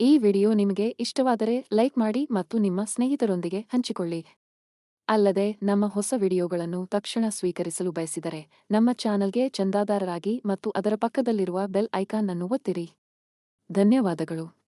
ಈ ವಿಡಿಯೋ ನಿಮಗೆ ಇಷ್ಟವಾದರೆ ಲೈಕ್ ಮಾಡಿ ಮತ್ತು ನಿಮ್ಮ ಸ್ನೇಹಿತರೊಂದಿಗೆ ಹಂಚಿಕೊಳ್ಳಿ. ಅಲ್ಲದೆ, ನಮ್ಮ ಹೊಸ ವಿಡಿಯೋಗಳನ್ನು ತಕ್ಷಣ ಸ್ವೀಕರಿಸಲು ಬಯಸಿದರೆ ನಮ್ಮ ಚಾನಲ್ಗೆ ಚಂದಾದಾರರಾಗಿ ಮತ್ತು ಅದರ ಪಕ್ಕದಲ್ಲಿರುವ ಬೆಲ್ ಐಕಾನ್ ಅನ್ನು ಒತ್ತಿರಿ. ಧನ್ಯವಾದಗಳು.